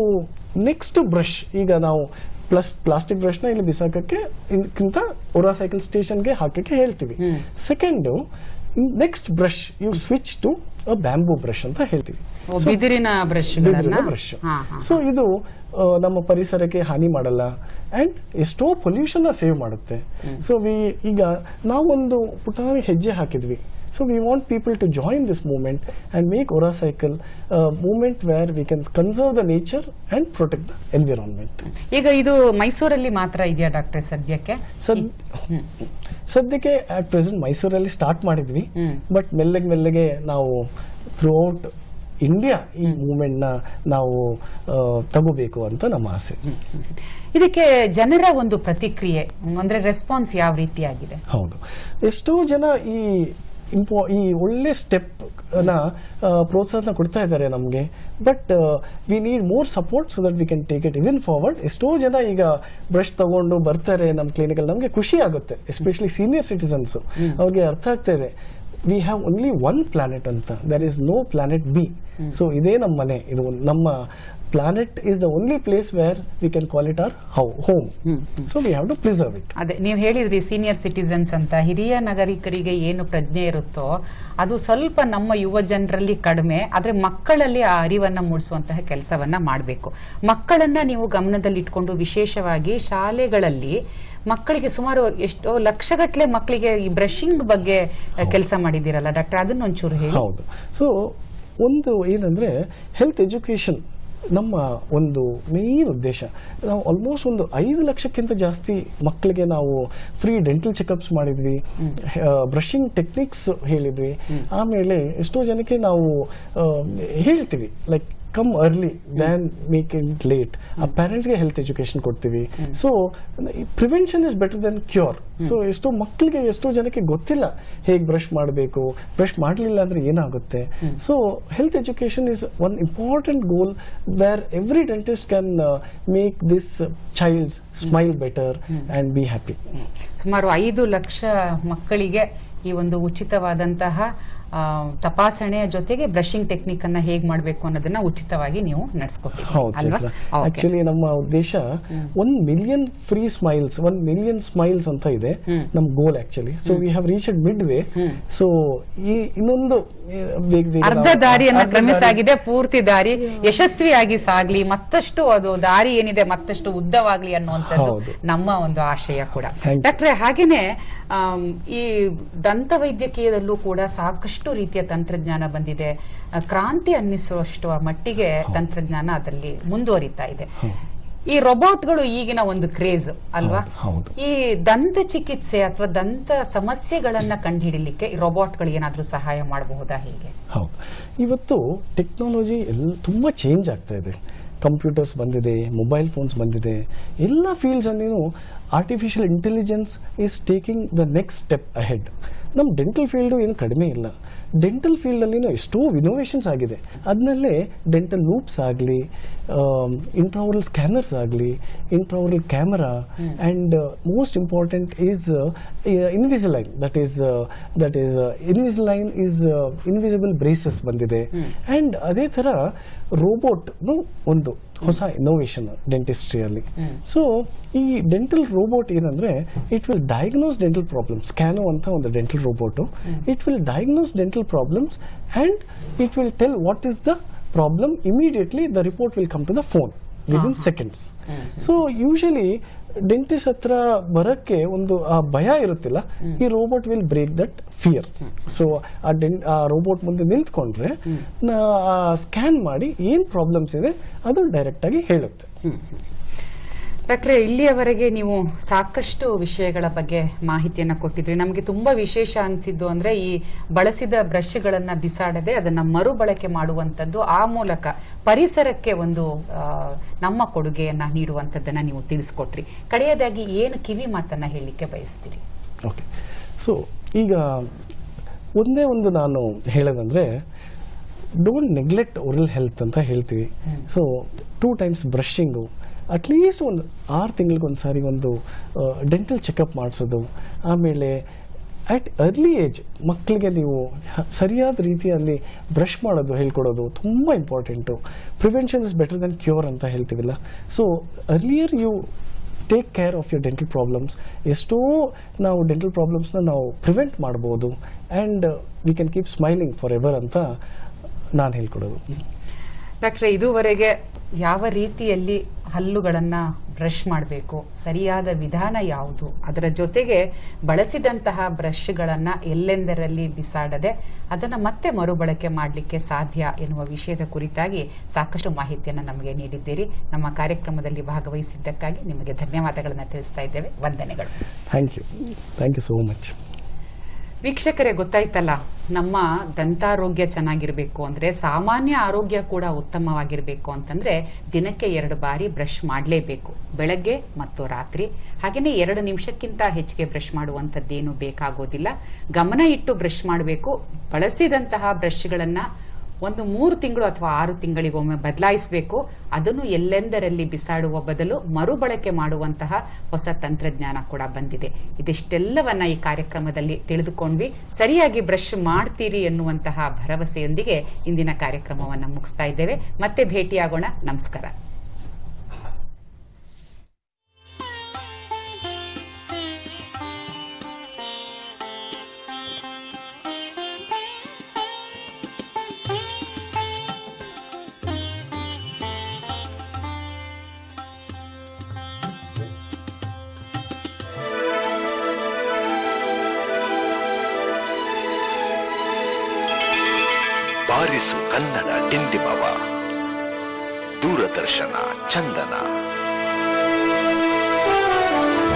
ನೆಕ್ಸ್ಟ್ ಬ್ರಷ್ ಈಗ ನಾವು ಪ್ಲಸ್ ಪ್ಲಾಸ್ಟಿಕ್ ಬ್ರಷ್ನ ಇಲ್ಲಿ ಬಿಸಾಕಕ್ಕೆ ಇದಕ್ಕಿಂತ ಓರಾ ಸೈಕಲ್ ಸ್ಟೇಷನ್ಗೆ ಹಾಕಕ್ಕೆ ಹೇಳ್ತೀವಿ. Second next brush you switch to bamboo brush ಅಂತ ಹೇಳ್ತೀವಿ. ಬಿದಿರಿನ ಬ್ರಷ್ ಹಾ ಸೊ ಇದು ನಮ್ಮ ಪರಿಸರಕ್ಕೆ ಹಾನಿ ಮಾಡಲ್ಲ. ಅಂಡ್ ಎಷ್ಟೋ ಪೊಲ್ಯೂಷನ್ ಸೇವ್ ಮಾಡುತ್ತೆ. ಸೊ ವಿ ಈಗ ನಾವೊಂದು ಪುಟಾಣಿ ಹೆಜ್ಜೆ ಹಾಕಿದ್ವಿ. So we want people to join this and make make Cycle cycle movement where we can conserve the nature and protect the environment ಈಗ ಇದು ಮೈಸೂರಲ್ಲಿ ಮಾತ್ರ ಇದೆಯಾ ಡಾಕ್ಟ್ರೆ ಸದ್ಯಕ್ಕೆ? ಸದ್ ಸದ್ಯಕ್ಕೆ ಅಟ್ ಪ್ರೆಸೆಂಟ್ ಮೈಸೂರಲ್ಲಿ ಸ್ಟಾರ್ಟ್ ಮಾಡಿದ್ವಿ. ಬಟ್ ಮೆಲ್ಲಗೆ ಮೆಲ್ಲಗೆ ನಾವು ಥ್ರೂಔಟ್ ಇಂಡಿಯಾ ಈ ಮೂವ್ಮೆಂಟ್ನ ನಾವು ತಗೋಬೇಕು ಅಂತ ನಮ್ಮ ಆಸೆ. ಇದಕ್ಕೆ ಜನರ ಒಂದು ಪ್ರತಿಕ್ರಿಯೆ ಅಂದ್ರೆ ರೆಸ್ಪಾನ್ಸ್ ಯಾವ ರೀತಿಯಾಗಿದೆ? ಹೌದು. ಎಷ್ಟೋ ಜನ ಈ ಇಂಪೋ ಈ ಒಳ್ಳೆ ಸ್ಟೆಪ್ನ ನ ಪ್ರೋತ್ಸಾಹನ ಕೊಡ್ತಾ ಇದ್ದಾರೆ ನಮಗೆ. But we need more support so that we can take it even forward ಎಷ್ಟೋ ಜನ ಈಗ ಬ್ರಷ್ ತಗೊಂಡು ಬರ್ತಾರೆ ನಮ್ಮ ಕ್ಲಿನಿಕಲ್ಲಿ ನಮಗೆ ಖುಷಿ ಆಗುತ್ತೆ ಎಸ್ಪೆಷಲಿ ಸೀನಿಯರ್ ಸಿಟಿಸನ್ಸ್ ಅವ್ರಿಗೆ ಅರ್ಥ ಆಗ್ತಾ ಇದೆ. We have only one planet ಅಂತ. There is no planet B so ಇದೇ ನಮ್ಮ ಮನೆ. ಇದು ನಮ್ಮ planet is the only place where we can call it or our home so we have to preserve it ಅದೇ ನೀವು ಹೇಳಿದ್ರಿ ಸೀನಿಯರ್ ಸಿಟಿಸನ್ಸ್ ಅಂತ ಹಿರಿಯ ನಾಗರಿಕರಿಗೆ ಏನು ಪ್ರಜ್ಞೆ ಇರುತ್ತೋ ಅದು ಸ್ವಲ್ಪ ನಮ್ಮ ಯುವ ಜನರಲ್ಲಿ ಕಡಿಮೆ ಆದರೆ ಮಕ್ಕಳಲ್ಲಿ ಆ ಅರಿವನ್ನು ಮೂಡಿಸುವಂತಹ ಕೆಲಸವನ್ನ ಮಾಡಬೇಕು. ಮಕ್ಕಳನ್ನ ನೀವು ಗಮನದಲ್ಲಿಟ್ಕೊಂಡು ವಿಶೇಷವಾಗಿ ಶಾಲೆಗಳಲ್ಲಿ ಮಕ್ಕಳಿಗೆ ಸುಮಾರು ಎಷ್ಟೋ ಲಕ್ಷಗಟ್ಟಲೆ ಮಕ್ಕಳಿಗೆ ಈ ಬ್ರಷಿಂಗ್ ಬಗ್ಗೆ ಕೆಲಸ ಮಾಡಿದ್ದೀರಲ್ಲ ಡಾಕ್ಟರ್ ಅದನ್ನೊಂಚೂರು ಹೇಳಿ. ಹೌದು. ಸೊ ಒಂದು ಏನಂದ್ರೆ ಹೆಲ್ತ್ ಎಜುಕೇಶನ್ ನಮ್ಮ ಒಂದು ಮೇನ್ ಉದ್ದೇಶ. ನಾವು ಆಲ್ಮೋಸ್ಟ್ ಒಂದು ಐದು ಲಕ್ಷಕ್ಕಿಂತ ಜಾಸ್ತಿ ಮಕ್ಕಳಿಗೆ ನಾವು ಫ್ರೀ ಡೆಂಟಲ್ ಚೆಕಪ್ಸ್ ಮಾಡಿದ್ವಿ. ಬ್ರಷಿಂಗ್ ಟೆಕ್ನಿಕ್ಸ್ ಹೇಳಿದ್ವಿ. ಆಮೇಲೆ ಎಷ್ಟೋ ಜನಕ್ಕೆ ನಾವು ಹೇಳ್ತೀವಿ. Like come early than make it late ಆ ಪೇರೆಂಟ್ಸ್ಗೆ ಹೆಲ್ತ್ ಎಜುಕೇಶನ್ ಕೊಡ್ತೀವಿ. So prevention is better than cure so ಎಷ್ಟೋ ಮಕ್ಕಳಿಗೆ ಎಷ್ಟೋ ಜನಕ್ಕೆ ಗೊತ್ತಿಲ್ಲ ಹೇಗೆ ಬ್ರಷ್ ಮಾಡಬೇಕು ಬ್ರಷ್ ಮಾಡಲಿಲ್ಲ ಅಂದ್ರೆ ಏನಾಗುತ್ತೆ? So health education is one important goal where every dentist can make this child's smile better and be happy ಸುಮಾರು ಐದು ಲಕ್ಷ ಮಕ್ಕಳಿಗೆ ಈ ಒಂದು ಉಚಿತವಾದಂತಹ ತಪಾಸಣೆಯ ಜೊತೆಗೆ ಬ್ರಷಿಂಗ್ ಟೆಕ್ನಿಕ್ ಅನ್ನ ಹೇಗ್ ಮಾಡಬೇಕು ಅನ್ನೋದನ್ನ ಉಚಿತವಾಗಿ ನೀವು ನಡೆಸ್ಕೊಟ್ಟಿದ್ದೀರಿ ಆಕ್ಚುಲಿ ನಮ್ಮ ಉದ್ದೇಶ one million free smiles one million smiles ಅಂತ ಇದೆ ನಮ್ goal actually so we have reach midway so ಈ ಇನ್ನೊಂದು ಅರ್ಧ ದಾರಿಯನ್ನ ಕ್ರಮಿಸಾಗಿದೆ ಪೂರ್ತಿ ದಾರಿ. ಯಶಸ್ವಿಯಾಗಿ ಸಾಗ್ಲಿ ಮತ್ತಷ್ಟು ಅದು ದಾರಿ ಏನಿದೆ ಮತ್ತಷ್ಟು ಉದ್ದವಾಗ್ಲಿ ಅನ್ನುವಂಥದ್ದು. ನಮ್ಮ ಒಂದು ಆಶಯ ಕೂಡ. ಡಾಕ್ಟ್ರೆ ಹಾಗೇನೆ ಈ ದಂತ ವೈದ್ಯಕೀಯದಲ್ಲೂ ಕೂಡ ಸಾಕಷ್ಟು ರೀತಿಯ ತಂತ್ರಜ್ಞಾನ ಬಂದಿದೆ. ಕ್ರಾಂತಿ ಅನ್ನಿಸುವಷ್ಟು ಆ ಮಟ್ಟಿಗೆ ತಂತ್ರಜ್ಞಾನ ಅದರಲ್ಲಿ ಮುಂದುವರಿತಾ ಇದೆ. ಈ ರೋಬೋಟ್ಗಳು ಈಗಿನ ಒಂದು ಕ್ರೇಜ್ ಅಲ್ವಾ. ಈ ದಂತ ಚಿಕಿತ್ಸೆ ಅಥವಾ ದಂತ ಸಮಸ್ಯೆಗಳನ್ನ ಕಂಡುಹಿಡಿಲಿಕ್ಕೆ ಈ ರೋಬೋಟ್ಗಳು ಏನಾದರೂ ಸಹಾಯ ಮಾಡಬಹುದಾ ಹೀಗೆ? ಹೌದು. ಇವತ್ತು ಟೆಕ್ನಾಲಜಿ ಎಲ್ಲ ತುಂಬಾ ಚೇಂಜ್ ಆಗ್ತಾ ಇದೆ. ಕಂಪ್ಯೂಟರ್ಸ್ ಬಂದಿದೆ ಮೊಬೈಲ್ ಫೋನ್ಸ್ ಬಂದಿದೆ. ಎಲ್ಲ ಫೀಲ್ಡ್ಸ್ ಅಲ್ಲಿ artificial intelligence is taking the next step ahead ನಮ್ಮ ಡೆಂಟಲ್ ಫೀಲ್ಡು ಏನು ಕಡಿಮೆ ಇಲ್ಲ. ಡೆಂಟಲ್ ಫೀಲ್ಡಲ್ಲಿನೂ ಎಷ್ಟೋ ಇನೋವೇಷನ್ಸ್ ಆಗಿದೆ. ಅದನ್ನಲ್ಲೇ ಡೆಂಟಲ್ ಲೂಪ್ಸ್ ಆಗಲಿ ಇಂಟ್ರಾವರಲ್ ಸ್ಕ್ಯಾನರ್ಸ್ ಆಗಲಿ intraoral camera and most important is Invisalign that is that is Invisalign is invisible braces ಬಂದಿದೆ. ಆ್ಯಂಡ್ ಅದೇ ಥರ ರೋಬೋಟ್ನು ಒಂದು ಹೊಸ ಇನೋವೇಷನ್ ಡೆಂಟಿಸ್ಟ್ರಿಯಲ್ಲಿ ಸೊ ಈ ಡೆಂಟಲ್ ರೋಬೋಟ್ ಏನಂದ್ರೆ it will diagnose dental problem ಸ್ಕ್ಯಾನೋ ಅಂತ ಒಂದು dental robot it will diagnose dental problems and it will tell what is the problem immediately the report will come to the phone within seconds so usually dentist ಹತ್ರ ಬರಕ್ಕೆ ಒಂದು ಆ ಭಯ ಇರುತ್ತಿಲ್ಲ. ಈ robot will break that fear so ಆ ಡೆಂಟ್ ಆ ರೋಬೋಟ್ ಮುಂದೆ ನಿಂತ್ಕೊಂಡ್ರೆ ಸ್ಕ್ಯಾನ್ ಮಾಡಿ ಏನ್ ಪ್ರಾಬ್ಲಮ್ಸ್ ಇದೆ ಅದು ಡೈರೆಕ್ಟ್ ಆಗಿ ಹೇಳುತ್ತೆ. ಡಾಕ್ಟ್ರೆ ಇಲ್ಲಿಯವರೆಗೆ ನೀವು ಸಾಕಷ್ಟು ವಿಷಯಗಳ ಬಗ್ಗೆ ಮಾಹಿತಿಯನ್ನು ಕೊಟ್ಟಿದ್ರಿ. ನಮಗೆ ತುಂಬಾ ವಿಶೇಷ ಅನಿಸಿದ್ದು ಅಂದ್ರೆ ಈ ಬಳಸಿದ ಬ್ರಷ್ಗಳನ್ನ ಬಿಸಾಡದೆ ಅದನ್ನ ಮರುಬಳಕೆ ಮಾಡುವಂತದ್ದು ಆ ಮೂಲಕ ಪರಿಸರಕ್ಕೆ ಒಂದು ನಮ್ಮ ಕೊಡುಗೆಯನ್ನ ನೀಡುವಂತದ್ದನ್ನ ನೀವು ತಿಳಿಸ್ಕೊಟ್ರಿ. ಕಡೆಯದಾಗಿ ಏನು ಕಿವಿ ಮಾತನ್ನ ಹೇಳಲಿಕ್ಕೆ ಬಯಸ್ತೀರಿ? ಓಕೆ. ಸೊ ಈಗ ಒಂದೇ ಒಂದು ನಾನು ಹೇಳೋದಂದ್ರೆ ಡೋಂಟ್ ನೆಗ್ಲೆಕ್ಟ್ ಓರಲ್ ಹೆಲ್ತ್ ಅಂತ ಹೇಳ್ತೀವಿ. So two times brushing at least ಒಂದು ಆರು ತಿಂಗಳಿಗೊಂದು ಸಾರಿ ಒಂದು ಡೆಂಟಲ್ ಚೆಕಪ್ ಮಾಡಿಸೋದು. ಆಮೇಲೆ ಅಟ್ ಅರ್ಲಿ ಏಜ್ ಮಕ್ಕಳಿಗೆ ನೀವು ಸರಿಯಾದ ರೀತಿಯಲ್ಲಿ ಬ್ರಷ್ ಮಾಡೋದು, ಹೇಳ್ಕೊಡೋದು ತುಂಬ important prevention is better than cure ಅಂತ ಹೇಳ್ತೀವಲ್ಲ. So earlier you take care of your dental problems ಎಷ್ಟೋ ನಾವು ಡೆಂಟಲ್ ಪ್ರಾಬ್ಲಮ್ಸ್ನ ನಾವು ಪ್ರಿವೆಂಟ್ ಮಾಡ್ಬೋದು. And we can keep smiling forever ಅಂತ ನಾನು ಹೇಳ್ಕೊಡೋದು. ಡಾಕ್ಟ್ರೆ, ಇದುವರೆಗೆ ಯಾವ ರೀತಿಯಲ್ಲಿ ಹಲ್ಲುಗಳನ್ನ ಬ್ರಷ್ ಮಾಡಬೇಕು, ಸರಿಯಾದ ವಿಧಾನ ಯಾವುದು, ಅದರ ಜೊತೆಗೆ ಬಳಸಿದಂತಹ ಬ್ರಷ್ಗಳನ್ನ ಎಲ್ಲೆಂದರಲ್ಲಿ ಬಿಸಾಡದೆ ಅದನ್ನ ಮತ್ತೆ ಮರುಬಳಕೆ ಮಾಡಲಿಕ್ಕೆ ಸಾಧ್ಯ ಎನ್ನುವ ವಿಷಯದ ಕುರಿತಾಗಿ ಸಾಕಷ್ಟು ಮಾಹಿತಿಯನ್ನು ನಮಗೆ ನೀಡಿದ್ದೀರಿ. ನಮ್ಮ ಕಾರ್ಯಕ್ರಮದಲ್ಲಿ ಭಾಗವಹಿಸಿದ್ದಕ್ಕಾಗಿ ನಿಮಗೆ ಧನ್ಯವಾದಗಳನ್ನು ತಿಳಿಸ್ತಾ ಇದ್ದೇವೆ. ವಂದನೆಗಳು. Thank you thank you so much ವೀಕ್ಷಕರೇ, ಗೊತ್ತಾಯ್ತಲ್ಲ, ನಮ್ಮ ದಂತಾರೋಗ್ಯ ಚೆನ್ನಾಗಿರ್ಬೇಕು ಅಂದ್ರೆ, ಸಾಮಾನ್ಯ ಆರೋಗ್ಯ ಕೂಡ ಉತ್ತಮವಾಗಿರ್ಬೇಕು ಅಂತಂದ್ರೆ, ದಿನಕ್ಕೆ ಎರಡು ಬಾರಿ ಬ್ರಷ್ ಮಾಡಲೇಬೇಕು. ಬೆಳಗ್ಗೆ ಮತ್ತು ರಾತ್ರಿ. ಹಾಗೇನೆ ಎರಡು ನಿಮಿಷಕ್ಕಿಂತ ಹೆಚ್ಚಿಗೆ ಬ್ರಷ್ ಮಾಡುವಂಥದ್ದೇನು ಬೇಕಾಗೋದಿಲ್ಲ. ಗಮನ ಇಟ್ಟು ಬ್ರಷ್ ಮಾಡಬೇಕು. ಬಳಸಿದಂತಹ ಬ್ರಷ್ಗಳನ್ನ ಒಂದು ಮೂರು ತಿಂಗಳು ಅಥವಾ ಆರು ತಿಂಗಳಿಗೊಮ್ಮೆ ಬದಲಾಯಿಸಬೇಕು. ಅದನ್ನು ಎಲ್ಲೆಂದರಲ್ಲಿ ಬಿಸಾಡುವ ಬದಲು ಮರುಬಳಕೆ ಮಾಡುವಂತಹ ಹೊಸ ತಂತ್ರಜ್ಞಾನ ಕೂಡ ಬಂದಿದೆ. ಇದಿಷ್ಟೆಲ್ಲವನ್ನ ಈ ಕಾರ್ಯಕ್ರಮದಲ್ಲಿ ತಿಳಿದುಕೊಂಡ್ವಿ. ಸರಿಯಾಗಿ ಬ್ರಷ್ ಮಾಡ್ತೀರಿ ಎನ್ನುವಂತಹ ಭರವಸೆಯೊಂದಿಗೆ ಇಂದಿನ ಕಾರ್ಯಕ್ರಮವನ್ನು ಮುಗಿಸ್ತಾ ಇದ್ದೇವೆ. ಮತ್ತೆ ಭೇಟಿಯಾಗೋಣ. ನಮಸ್ಕಾರ.